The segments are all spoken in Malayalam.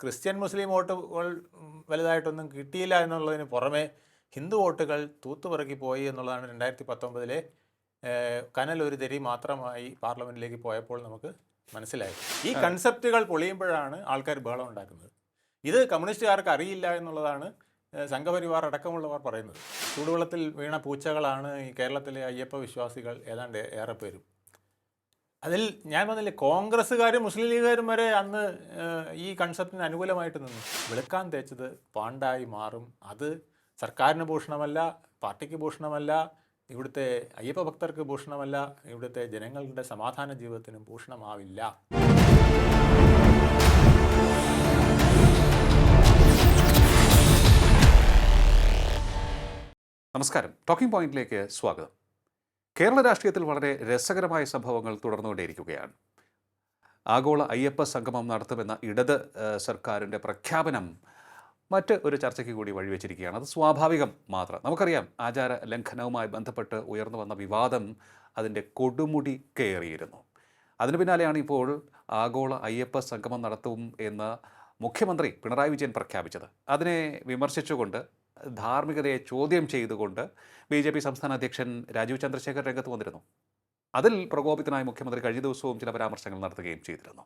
ക്രിസ്ത്യൻ മുസ്ലിം വോട്ടുകൾ വലുതായിട്ടൊന്നും കിട്ടിയില്ല എന്നുള്ളതിന് പുറമെ ഹിന്ദു വോട്ടുകൾ തൂത്തുപിറക്കി പോയി എന്നുള്ളതാണ് രണ്ടായിരത്തി പത്തൊമ്പതിലെ കനൽ ഒരു തെരി മാത്രമായി പാർലമെന്റിലേക്ക് പോയപ്പോൾ നമുക്ക് മനസ്സിലായി. ഈ കൺസെപ്റ്റുകൾ പൊളിയുമ്പോഴാണ് ആൾക്കാർ ബഹളം ഉണ്ടാക്കുന്നത്. ഇത് കമ്മ്യൂണിസ്റ്റുകാർക്ക് അറിയില്ല എന്നുള്ളതാണ് സംഘപരിവാർ അടക്കമുള്ളവർ പറയുന്നത്. ചൂടുവെള്ളത്തിൽ വീണ പൂച്ചകളാണ് ഈ കേരളത്തിലെ അയ്യപ്പ വിശ്വാസികൾ ഏതാണ്ട് ഏറെ പേരും അതിൽ ഞാൻ പറഞ്ഞില്ലേ കോൺഗ്രസ്സുകാരും മുസ്ലിം ലീഗുകാരും വരെ അന്ന് ഈ കൺസെപ്റ്റിന് അനുകൂലമായിട്ട് നിന്നു. വെളുക്കാൻ തേച്ചത് പാണ്ടായി മാറും. അത് സർക്കാരിന് ഭൂഷണമല്ല പാർട്ടിക്ക് ഭൂഷണമല്ല ഇവിടുത്തെ അയ്യപ്പ ഭക്തർക്ക് ഭൂഷണമല്ല ഇവിടുത്തെ ജനങ്ങളുടെ സമാധാന ജീവിതത്തിനും ഭൂഷണമാവില്ല. നമസ്കാരം. ടോക്കിംഗ് പോയിന്റിലേക്ക് സ്വാഗതം. കേരള രാഷ്ട്രീയത്തിൽ വളരെ രസകരമായ സംഭവങ്ങൾ തുടർന്നുകൊണ്ടേയിരിക്കുകയാണ്. ആഗോള അയ്യപ്പ സംഗമം നടത്തുമെന്ന ഇടത് സർക്കാരിന്റെ പ്രഖ്യാപനം മറ്റ് ഒരു ചർച്ചയ്ക്ക് കൂടി വഴിവെച്ചിരിക്കുകയാണ്. അത് സ്വാഭാവികം മാത്രം. നമുക്കറിയാം ആചാര ലംഘനവുമായി ബന്ധപ്പെട്ട് ഉയർന്നു വന്ന വിവാദം അതിന്റെ കൊടുമുടി കയറിയിരുന്നു. അതിനു പിന്നാലെയാണ് ഇപ്പോൾ ആഗോള അയ്യപ്പ സംഗമം നടത്തും എന്ന് മുഖ്യമന്ത്രി പിണറായി വിജയൻ പ്രഖ്യാപിച്ചത്. അതിനെ വിമർശിച്ചുകൊണ്ട് ധാർമ്മികതയെ ചോദ്യം ചെയ്തുകൊണ്ട് ബി ജെ പി സംസ്ഥാന അധ്യക്ഷൻ രാജീവ് ചന്ദ്രശേഖർ രംഗത്ത് വന്നിരുന്നു. അതിൽ പ്രകോപിതനായ മുഖ്യമന്ത്രി കഴിഞ്ഞ ദിവസവും ചില പരാമർശങ്ങൾ നടത്തുകയും ചെയ്തിരുന്നു.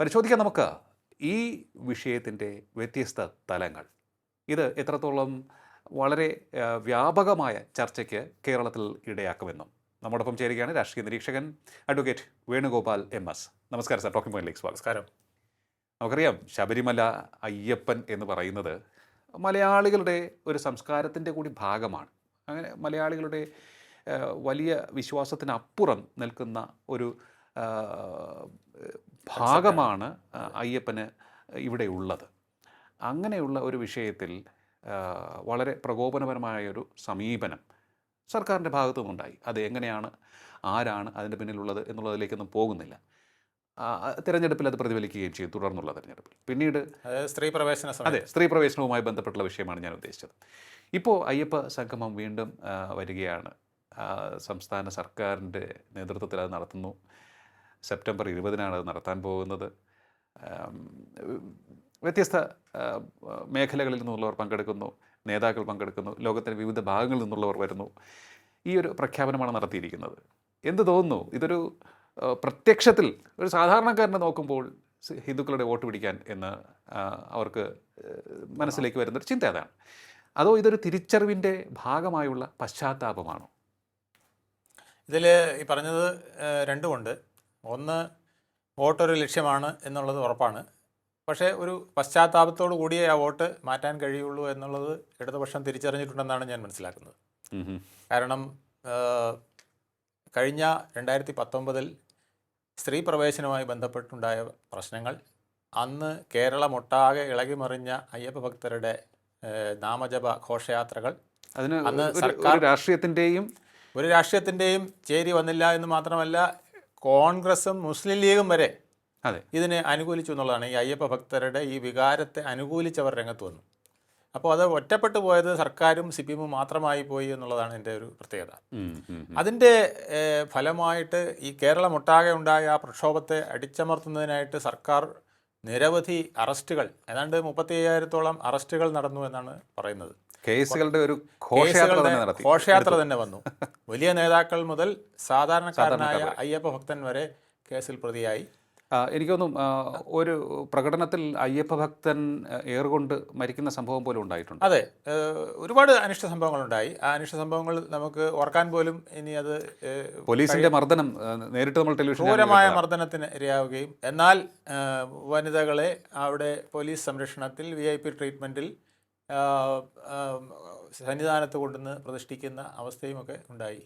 പരിശോധിക്കാം നമുക്ക് ഈ വിഷയത്തിന്റെ വ്യത്യസ്ത തലങ്ങൾ. ഇത് എത്രത്തോളം വളരെ വ്യാപകമായ ചർച്ചയ്ക്ക് കേരളത്തിൽ ഇടയാക്കുമെന്നും. നമ്മോടൊപ്പം ചേരുകയാണ് രാഷ്ട്രീയ നിരീക്ഷകൻ അഡ്വക്കേറ്റ് വേണുഗോപാൽ എം എസ്. നമസ്കാരം സർ ടോക്കിംഗ് പോയിന്റിലേക്ക് സ്വാഗതം. നമസ്കാരം. നമുക്കറിയാം ശബരിമല അയ്യപ്പൻ എന്ന് പറയുന്നത് മലയാളികളുടെ ഒരു സംസ്കാരത്തിന്റെ കൂടി ഭാഗമാണ്. അങ്ങനെ മലയാളികളുടെ വലിയ വിശ്വാസത്തിനപ്പുറം നിൽക്കുന്ന ഒരു ഭാഗമാണ് അയ്യപ്പന് ഇവിടെ ഉള്ളത് അങ്ങനെയുള്ള ഒരു വിഷയത്തിൽ വളരെ പ്രകോപനപരമായ ഒരു സമീപനം സർക്കാരിന്റെ ഭാഗത്തു നിന്നുണ്ടായി അത് എങ്ങനെയാണ് ആരാണ് അതിന്റെ പിന്നിലുള്ളത് എന്നുള്ളതിലേക്കൊന്നും പോകുന്നില്ല. തിരഞ്ഞെടുപ്പിൽ അത് പ്രതിഫലിക്കുകയും ചെയ്യും തുടർന്നുള്ള തിരഞ്ഞെടുപ്പിൽ. പിന്നീട് സ്ത്രീ പ്രവേശന അതെ സ്ത്രീ പ്രവേശനവുമായി ബന്ധപ്പെട്ടുള്ള വിഷയമാണ് ഞാൻ ഉദ്ദേശിച്ചത്. ഇപ്പോൾ അയ്യപ്പ സംഗമം വീണ്ടും വരികയാണ്. സംസ്ഥാന സർക്കാരിന്റെ നേതൃത്വത്തിൽ അത് നടത്തുന്നു. സെപ്റ്റംബർ ഇരുപതിനാണ് അത് നടത്താൻ പോകുന്നത്. വ്യത്യസ്ത മേഖലകളിൽ നിന്നുള്ളവർ പങ്കെടുക്കുന്നു നേതാക്കൾ പങ്കെടുക്കുന്നു ലോകത്തിന്റെ വിവിധ ഭാഗങ്ങളിൽ നിന്നുള്ളവർ വരുന്നു. ഈ ഒരു പ്രഖ്യാപനമാണ് നടത്തിയിരിക്കുന്നത്. എന്ത് തോന്നുന്നു? ഇതൊരു പ്രത്യക്ഷത്തിൽ ഒരു സാധാരണക്കാരനെ നോക്കുമ്പോൾ ഹിന്ദുക്കളുടെ വോട്ട് പിടിക്കാൻ എന്ന് അവർക്ക് മനസ്സിലേക്ക് വരുന്നൊരു ചിന്ത അതാണ്. അതോ ഇതൊരു തിരിച്ചറിവിന്റെ ഭാഗമായുള്ള പശ്ചാത്താപമാണോ? ഇതിൽ ഈ പറഞ്ഞത് രണ്ടുമുണ്ട്. ഒന്ന് ഒരു ലക്ഷ്യമാണ് എന്നുള്ളത് ഉറപ്പാണ്. പക്ഷേ ഒരു പശ്ചാത്താപത്തോടു കൂടിയേ ആ വോട്ട് മാറ്റാൻ കഴിയുള്ളൂ എന്നുള്ളത് ഇടതുപക്ഷം തിരിച്ചറിഞ്ഞിട്ടുണ്ടെന്നാണ് ഞാൻ മനസ്സിലാക്കുന്നത്. കാരണം കഴിഞ്ഞ രണ്ടായിരത്തി പത്തൊമ്പതിൽ സ്ത്രീ പ്രവേശനവുമായി ബന്ധപ്പെട്ടുണ്ടായ പ്രശ്നങ്ങൾ. അന്ന് കേരളമൊട്ടാകെ ഇളകിമറിഞ്ഞ അയ്യപ്പ ഭക്തരുടെ നാമജപ ഘോഷയാത്രകൾ. അതിന് അന്ന് സർക്കാർ- രാഷ്ട്രീയത്തിന്റെയും ഒരു രാഷ്ട്രീയത്തിന്റെയും ചേരി വന്നില്ല എന്ന് മാത്രമല്ല കോൺഗ്രസും മുസ്ലിം ലീഗും വരെ അതെ. ഇതിനെ അനുകൂലിച്ചു എന്നുള്ളതാണ് ഈ അയ്യപ്പ ഭക്തരുടെ ഈ വികാരത്തെ അനുകൂലിച്ചവർ രംഗത്ത് വന്നു. അപ്പോൾ അത് ഒറ്റപ്പെട്ടു പോയത് സർക്കാരും സി പി എമ്മും മാത്രമായി പോയി എന്നുള്ളതാണ് എന്റെ ഒരു പ്രത്യേകത. അതിന്റെ ഫലമായിട്ട് ഈ കേരളമൊട്ടാകെ ഉണ്ടായ ആ പ്രക്ഷോഭത്തെ അടിച്ചമർത്തുന്നതിനായിട്ട് സർക്കാർ നിരവധി അറസ്റ്റുകൾ ഏതാണ്ട് മുപ്പത്തി അയ്യായിരത്തോളം അറസ്റ്റുകൾ നടന്നു എന്നാണ് പറയുന്നത്. കേസുകളുടെ ഒരു ഘോഷയാത്ര തന്നെ വന്നു. വലിയ നേതാക്കൾ മുതൽ സാധാരണക്കാരനായ അയ്യപ്പ ഭക്തൻ വരെ കേസിൽ പ്രതിയായി. ആ, എനിക്ക് തോന്നും ആ, ഒരു പ്രകടനത്തിൽ അയ്യപ്പ ഭക്തൻ ഏറുകൊണ്ട് മരിക്കുന്ന സംഭവം പോലും ഉണ്ടായിട്ടുണ്ട്. അതെ ഒരുപാട് അനിഷ്ട സംഭവങ്ങളുണ്ടായി. ആ അനിഷ്ട സംഭവങ്ങൾ നമുക്ക് ഓർക്കാൻ പോലും ഇനി അത് പോലീസിന്റെ മർദ്ദനം നേരിട്ട് നമ്മൾ ടെലിവിഷൻ ക്രൂരമായ മർദ്ദനത്തിന് ഇരയാവുകയും എന്നാൽ വനിതകളെ അവിടെ പോലീസ് സംരക്ഷണത്തിൽ വി ഐ പി ട്രീറ്റ്മെന്റിൽ സന്നിധാനത്ത് കൊണ്ടുവന്ന് പ്രതിഷ്ഠിക്കുന്ന അവസ്ഥയുമൊക്കെ ഉണ്ടായി.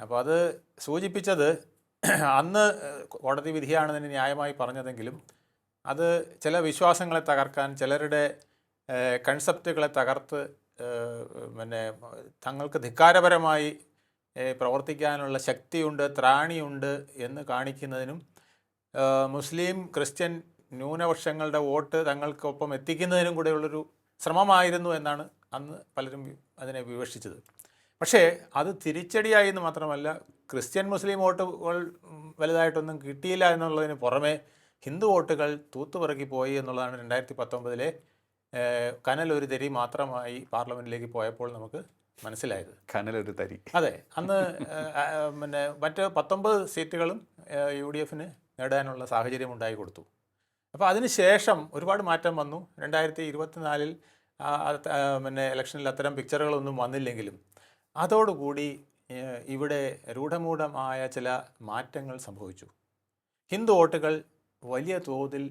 അപ്പോൾ അത് സൂചിപ്പിച്ചത് അന്ന് കോടതി കോടതി വിധിയാണെന്ന് ന്യായമായി പറഞ്ഞതെങ്കിലും അത് ചില വിശ്വാസങ്ങളെ തകർക്കാൻ ചിലരുടെ കൺസെപ്റ്റുകളെ തകർത്ത് പിന്നെ തങ്ങൾക്ക് ധിക്കാരപരമായി പ്രവർത്തിക്കാനുള്ള ശക്തിയുണ്ട് ത്രാണിയുണ്ട് എന്ന് കാണിക്കുന്നതിനും മുസ്ലിം ക്രിസ്ത്യൻ ന്യൂനപക്ഷങ്ങളുടെ വോട്ട് തങ്ങൾക്കൊപ്പം എത്തിക്കുന്നതിനും കൂടെയുള്ളൊരു ശ്രമമായിരുന്നു എന്നാണ് അന്ന് പലരും അതിനെ വിവക്ഷിച്ചത്. പക്ഷേ അത് തിരിച്ചടിയായി എന്ന് മാത്രമല്ല ക്രിസ്ത്യൻ മുസ്ലിം വോട്ടുകൾ വലുതായിട്ടൊന്നും കിട്ടിയില്ല എന്നുള്ളതിന് പുറമെ ഹിന്ദു വോട്ടുകൾ തൂത്തുപിറക്കി പോയി എന്നുള്ളതാണ് രണ്ടായിരത്തി പത്തൊമ്പതിലെ കനൽ ഒരു തരി മാത്രമായി പാർലമെന്റിലേക്ക് പോയപ്പോൾ നമുക്ക് മനസ്സിലായത്. കനലൊരു തരി. അതെ അന്ന് പിന്നെ മറ്റ് പത്തൊമ്പത് സീറ്റുകളും യു ഡി എഫിന് നേടാനുള്ള സാഹചര്യം ഉണ്ടായി കൊടുത്തു. അപ്പോൾ അതിന് ശേഷം ഒരുപാട് മാറ്റം വന്നു. രണ്ടായിരത്തി ഇരുപത്തിനാലിൽ പിന്നെ ഇലക്ഷനിൽ അത്തരം പിക്ചറുകളൊന്നും വന്നില്ലെങ്കിലും അതോടുകൂടി ഇവിടെ രൂഢമൂഢമായ ചില മാറ്റങ്ങൾ സംഭവിച്ചു. ഹിന്ദു വോട്ടുകൾ വലിയ തോതിൽ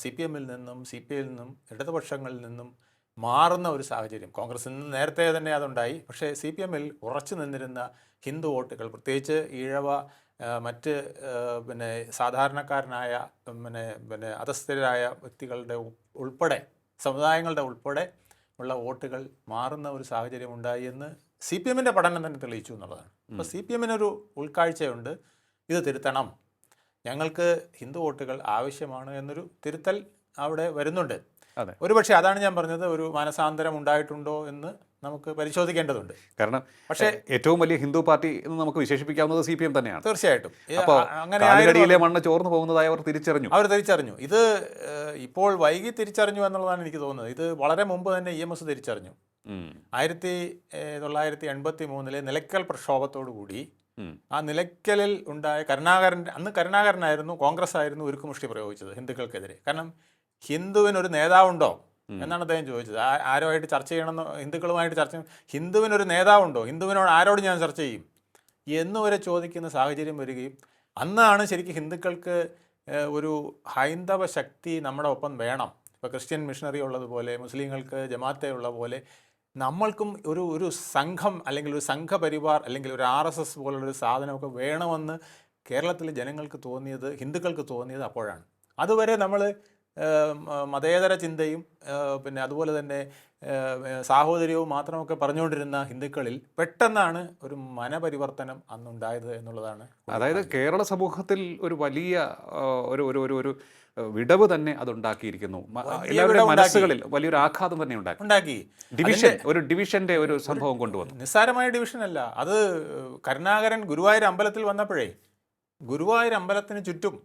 സി പി എമ്മിൽ നിന്നും സി പി ഐയിൽ നിന്നും ഇടതുപക്ഷങ്ങളിൽ നിന്നും മാറുന്ന ഒരു സാഹചര്യം. കോൺഗ്രസിൽ നിന്ന് നേരത്തെ തന്നെ അതുണ്ടായി. പക്ഷേ സി പി എമ്മിൽ ഉറച്ചു നിന്നിരുന്ന ഹിന്ദു വോട്ടുകൾ പ്രത്യേകിച്ച് ഈഴവ മറ്റ് പിന്നെ സാധാരണക്കാരനായ പിന്നെ പിന്നെ അധസ്ഥിതരായ വ്യക്തികളുടെ ഉൾപ്പെടെ സമുദായങ്ങളുടെ ഉൾപ്പെടെ ഉള്ള വോട്ടുകൾ മാറുന്ന ഒരു സാഹചര്യം ഉണ്ടായി എന്ന് സി പി എമ്മിന്റെ പഠനം തന്നെ തെളിയിച്ചു എന്നുള്ളതാണ്. അപ്പോൾ സി പി എമ്മിനൊരു ഉൾക്കാഴ്ചയുണ്ട്. ഇത് തിരുത്തണം. ഞങ്ങൾക്ക് ഹിന്ദു വോട്ടുകൾ ആവശ്യമാണ് എന്നൊരു തിരുത്തൽ അവിടെ വരുന്നുണ്ട്. അതെ. ഒരുപക്ഷെ അതാണ് ഞാൻ പറഞ്ഞത് ഒരു മാനസാന്തരം ഉണ്ടായിട്ടുണ്ടോ എന്ന് നമുക്ക് പരിശോധിക്കേണ്ടതുണ്ട്. കാരണം പക്ഷേ ഏറ്റവും വലിയ ഹിന്ദു പാർട്ടി എന്ന് നമുക്ക് വിശേഷിപ്പിക്കാവുന്നത് സി പി എം തന്നെയാണ്. തീർച്ചയായിട്ടും. അങ്ങനെ മണ്ണ് ചോർന്നു പോകുന്നതായി അവർ തിരിച്ചറിഞ്ഞു. അവർ തിരിച്ചറിഞ്ഞു. ഇത് ഇപ്പോൾ വൈകി തിരിച്ചറിഞ്ഞു എന്നുള്ളതാണ് എനിക്ക് തോന്നുന്നത്. ഇത് വളരെ മുമ്പ് തന്നെ ഇ എം എസ് തിരിച്ചറിഞ്ഞു. ആയിരത്തി തൊള്ളായിരത്തി എൺപത്തി മൂന്നിലെ നിലയ്ക്കൽ പ്രക്ഷോഭത്തോടു കൂടി ആ നിലയ്ക്കലിൽ ഉണ്ടായ കരുണാകരന്റെ അന്ന് കരുണാകരനായിരുന്നു കോൺഗ്രസ് ആയിരുന്നു ഉരുക്കുമുഷ്ടി പ്രയോഗിച്ചത് ഹിന്ദുക്കൾക്കെതിരെ. കാരണം ഹിന്ദുവിനൊരു നേതാവുണ്ടോ എന്നാണ് അദ്ദേഹം ചോദിച്ചത്. ആ- ആരുമായിട്ട് ചർച്ച ചെയ്യണമെന്ന് ഹിന്ദുക്കളുമായിട്ട് ചർച്ച ചെയ്യണം. ഹിന്ദുവിനൊരു നേതാവുണ്ടോ? ഹിന്ദുവിനോട് ആരോട് ഞാൻ ചർച്ച ചെയ്യും? എന്ന് വരെ ചോദിക്കുന്ന സാഹചര്യം വരികയും അന്നാണ് ശരിക്കും ഹിന്ദുക്കൾക്ക് ഒരു ഹൈന്ദവ ശക്തി നമ്മുടെ ഒപ്പം വേണം. ഇപ്പോൾ ക്രിസ്ത്യൻ മിഷണറി ഉള്ളതുപോലെ മുസ്ലിങ്ങൾക്ക് ജമാഅത്തെ ഉള്ള പോലെ നമ്മൾക്കും ഒരു ഒരു സംഘം അല്ലെങ്കിൽ ഒരു സംഘപരിവാർ അല്ലെങ്കിൽ ഒരു ആർ എസ് എസ് പോലുള്ളൊരു സാധനമൊക്കെ വേണമെന്ന് കേരളത്തിലെ ജനങ്ങൾക്ക് തോന്നിയത് ഹിന്ദുക്കൾക്ക് തോന്നിയത് അപ്പോഴാണ്. അതുവരെ നമ്മൾ മതേതര ചിന്തയും പിന്നെ അതുപോലെ തന്നെ സാഹോദര്യവും മാത്രമൊക്കെ പറഞ്ഞുകൊണ്ടിരുന്ന ഹിന്ദുക്കളിൽ പെട്ടെന്നാണ് ഒരു മനപരിവർത്തനം അന്നുണ്ടായത് എന്നുള്ളതാണ് അതായത് കേരള സമൂഹത്തിൽ ഒരു വലിയ ഒരു ഒരു ഒരു വിടവ് തന്നെ അതുണ്ടാക്കിയിരിക്കുന്നു. ഉണ്ടാക്കിയിരിക്കുന്നു എല്ലാവരുടെ മനസ്സുകളിൽ വലിയൊരു ആഘാതം തന്നെ ഉണ്ടാക്കി. ഉണ്ടാക്കി. ഡിവിഷൻ ഒരു ഡിവിഷന്റെ ഒരു സംഭവം കൊണ്ടുവന്നു. നിസ്സാരമായ ഡിവിഷൻ അല്ല. അത് കരുണാകരൻ ഗുരുവായൂർ അമ്പലത്തിൽ വന്നപ്പോഴേ ഗുരുവായൂർ അമ്പലത്തിന് ചുറ്റും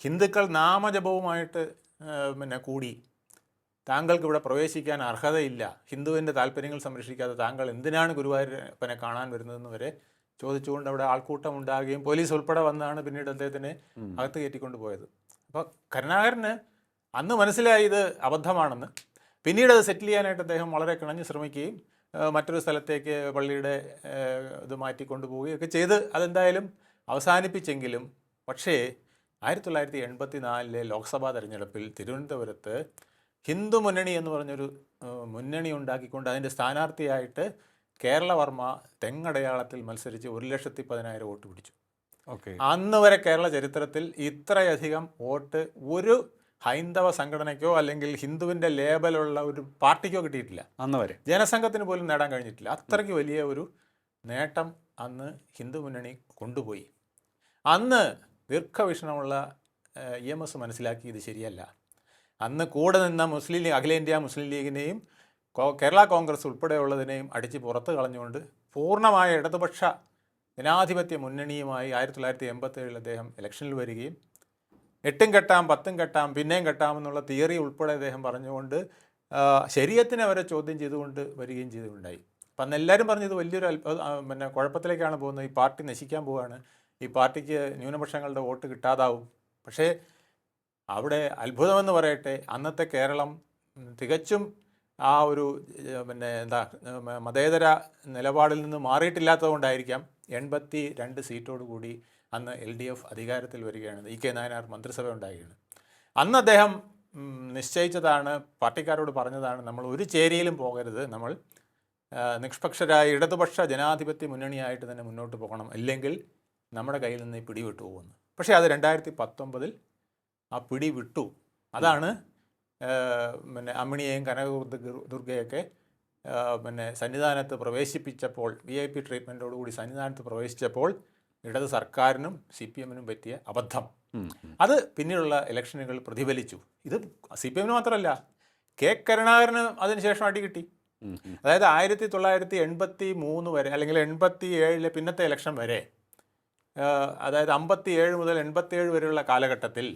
ഹിന്ദുക്കൾ നാമജപവുമായിട്ട് പിന്നെ കൂടി. താങ്കൾക്ക് ഇവിടെ പ്രവേശിക്കാൻ അർഹതയില്ല. ഹിന്ദുവിന്റെ താല്പര്യങ്ങൾ സംരക്ഷിക്കാതെ താങ്കൾ എന്തിനാണ് ഗുരുവായൂരപ്പനെ കാണാൻ വരുന്നതെന്ന് വരെ ചോദിച്ചുകൊണ്ട് അവിടെ ആൾക്കൂട്ടം ഉണ്ടാകുകയും പോലീസ് ഉൾപ്പെടെ വന്നാണ് പിന്നീട് അദ്ദേഹത്തിനെ അകത്ത് കയറ്റിക്കൊണ്ട് പോയത്. അപ്പോൾ കരുണാകരന് അന്ന് മനസ്സിലായി ഇത് അബദ്ധമാണെന്ന്. പിന്നീട് അത് സെറ്റിൽ ചെയ്യാനായിട്ട് അദ്ദേഹം വളരെ കിണഞ്ഞ് ശ്രമിക്കുകയും മറ്റൊരു സ്ഥലത്തേക്ക് പള്ളിയുടെ ഇത് ഇത് മാറ്റിക്കൊണ്ടു ഒക്കെ ചെയ്ത് അതെന്തായാലും അവസാനിപ്പിച്ചെങ്കിലും പക്ഷേ ആയിരത്തി തൊള്ളായിരത്തി എൺപത്തി നാലിലെ ലോക്സഭാ തെരഞ്ഞെടുപ്പിൽ തിരുവനന്തപുരത്ത് ഹിന്ദു മുന്നണി എന്ന് പറഞ്ഞൊരു മുന്നണി ഉണ്ടാക്കിക്കൊണ്ട് അതിന്റെ സ്ഥാനാർത്ഥിയായിട്ട് കേരളവർമ്മ തെങ്ങടയാളത്തിൽ മത്സരിച്ച് ഒരു ലക്ഷത്തി പതിനായിരം വോട്ട് പിടിച്ചു. അന്ന് വരെ കേരള ചരിത്രത്തിൽ ഇത്രയധികം വോട്ട് ഒരു ഹൈന്ദവ സംഘടനയ്ക്കോ അല്ലെങ്കിൽ ഹിന്ദുവിന്റെ ലേബലുള്ള ഒരു പാർട്ടിക്കോ കിട്ടിയിട്ടില്ല. അന്ന് വരെ. ജനസംഘത്തിന് പോലും നേടാൻ കഴിഞ്ഞിട്ടില്ല. അത്രയ്ക്ക് വലിയ ഒരു നേട്ടം അന്ന് ഹിന്ദു മുന്നണി കൊണ്ടുപോയി. അന്ന് ദീർഘവീക്ഷണമുള്ള ഇ എം എസ് മനസ്സിലാക്കി ഇത് ശരിയല്ല. അന്ന് കൂടെ നിന്ന മുസ്ലിം ലീഗ് അഖിലേന്ത്യാ മുസ്ലിം ലീഗിനെയും കേരള കോൺഗ്രസ് ഉൾപ്പെടെയുള്ളതിനെയും അടിച്ച് പുറത്ത് കളഞ്ഞുകൊണ്ട് പൂർണമായ ഇടതുപക്ഷ ജനാധിപത്യ മുന്നണിയുമായി ആയിരത്തി തൊള്ളായിരത്തി എൺപത്തേഴിൽ അദ്ദേഹം ഇലക്ഷനിൽ വരികയും എട്ടും കെട്ടാം പത്തും കെട്ടാം പിന്നെയും കെട്ടാമെന്നുള്ള തിയറി ഉൾപ്പെടെ അദ്ദേഹം പറഞ്ഞുകൊണ്ട് ശരീരത്തിനെ അവരെ ചോദ്യം ചെയ്തുകൊണ്ട് വരികയും ചെയ്തുകൊണ്ടായി അപ്പം അന്ന് എല്ലാവരും പറഞ്ഞത് വലിയൊരു ആ, പിന്നെ കുഴപ്പത്തിലേക്കാണ് പോകുന്നത്. ഈ പാർട്ടി നശിക്കാൻ പോവുകയാണ് ഈ പാർട്ടിക്ക് ന്യൂനപക്ഷങ്ങളുടെ വോട്ട് കിട്ടാതാവും. പക്ഷേ അവിടെ അത്ഭുതമെന്ന് പറയട്ടെ അന്നത്തെ കേരളം തികച്ചും ആ ഒരു പിന്നെ എന്താ മതേതര നിലപാടിൽ നിന്ന് മാറിയിട്ടില്ലാത്തതുകൊണ്ടായിരിക്കാം എൺപത്തി രണ്ട് സീറ്റോടുകൂടി അന്ന് എൽ ഡി എഫ് അധികാരത്തിൽ വരികയാണ്. ഇ കെ നായനാർ മന്ത്രിസഭ ഉണ്ടായിരുന്നു അന്ന് അദ്ദേഹം നിശ്ചയിച്ചതാണ് പാർട്ടിക്കാരോട് പറഞ്ഞതാണ് നമ്മൾ ഒരു ചേരിയിലും പോകരുത്. നമ്മൾ നിഷ്പക്ഷരായ ഇടതുപക്ഷ ജനാധിപത്യ മുന്നണിയായിട്ട് തന്നെ മുന്നോട്ട് പോകണം. അല്ലെങ്കിൽ നമ്മുടെ കയ്യിൽ നിന്ന് പിടി വിട്ടു പോകുന്നു. പക്ഷേ അത് രണ്ടായിരത്തി പത്തൊമ്പതിൽ ആ പിടി വിട്ടു അതാണ് പിന്നെ അമ്മിണിയെയും കനക ദുർഗയൊക്കെ പിന്നെ സന്നിധാനത്ത് പ്രവേശിപ്പിച്ചപ്പോൾ വി ഐ പി ട്രീറ്റ്മെന്റോടുകൂടി സന്നിധാനത്ത് പ്രവേശിച്ചപ്പോൾ ഇടത് സർക്കാരിനും സി പി എമ്മിനും പറ്റിയ അബദ്ധം. അത് പിന്നീടുള്ള ഇലക്ഷനുകൾ പ്രതിഫലിച്ചു ഇത് സി പി എമ്മിന് മാത്രമല്ല കെ കരുണാകരന് അതിനുശേഷം അടി കിട്ടി. അതായത് ആയിരത്തി തൊള്ളായിരത്തി എൺപത്തി മൂന്ന് വരെ അല്ലെങ്കിൽ എൺപത്തി ഏഴിലെ പിന്നത്തെ ഇലക്ഷൻ വരെ അതായത് അമ്പത്തി ഏഴ് മുതൽ എൺപത്തി ഏഴ് വരെയുള്ള കാലഘട്ടത്തിൽ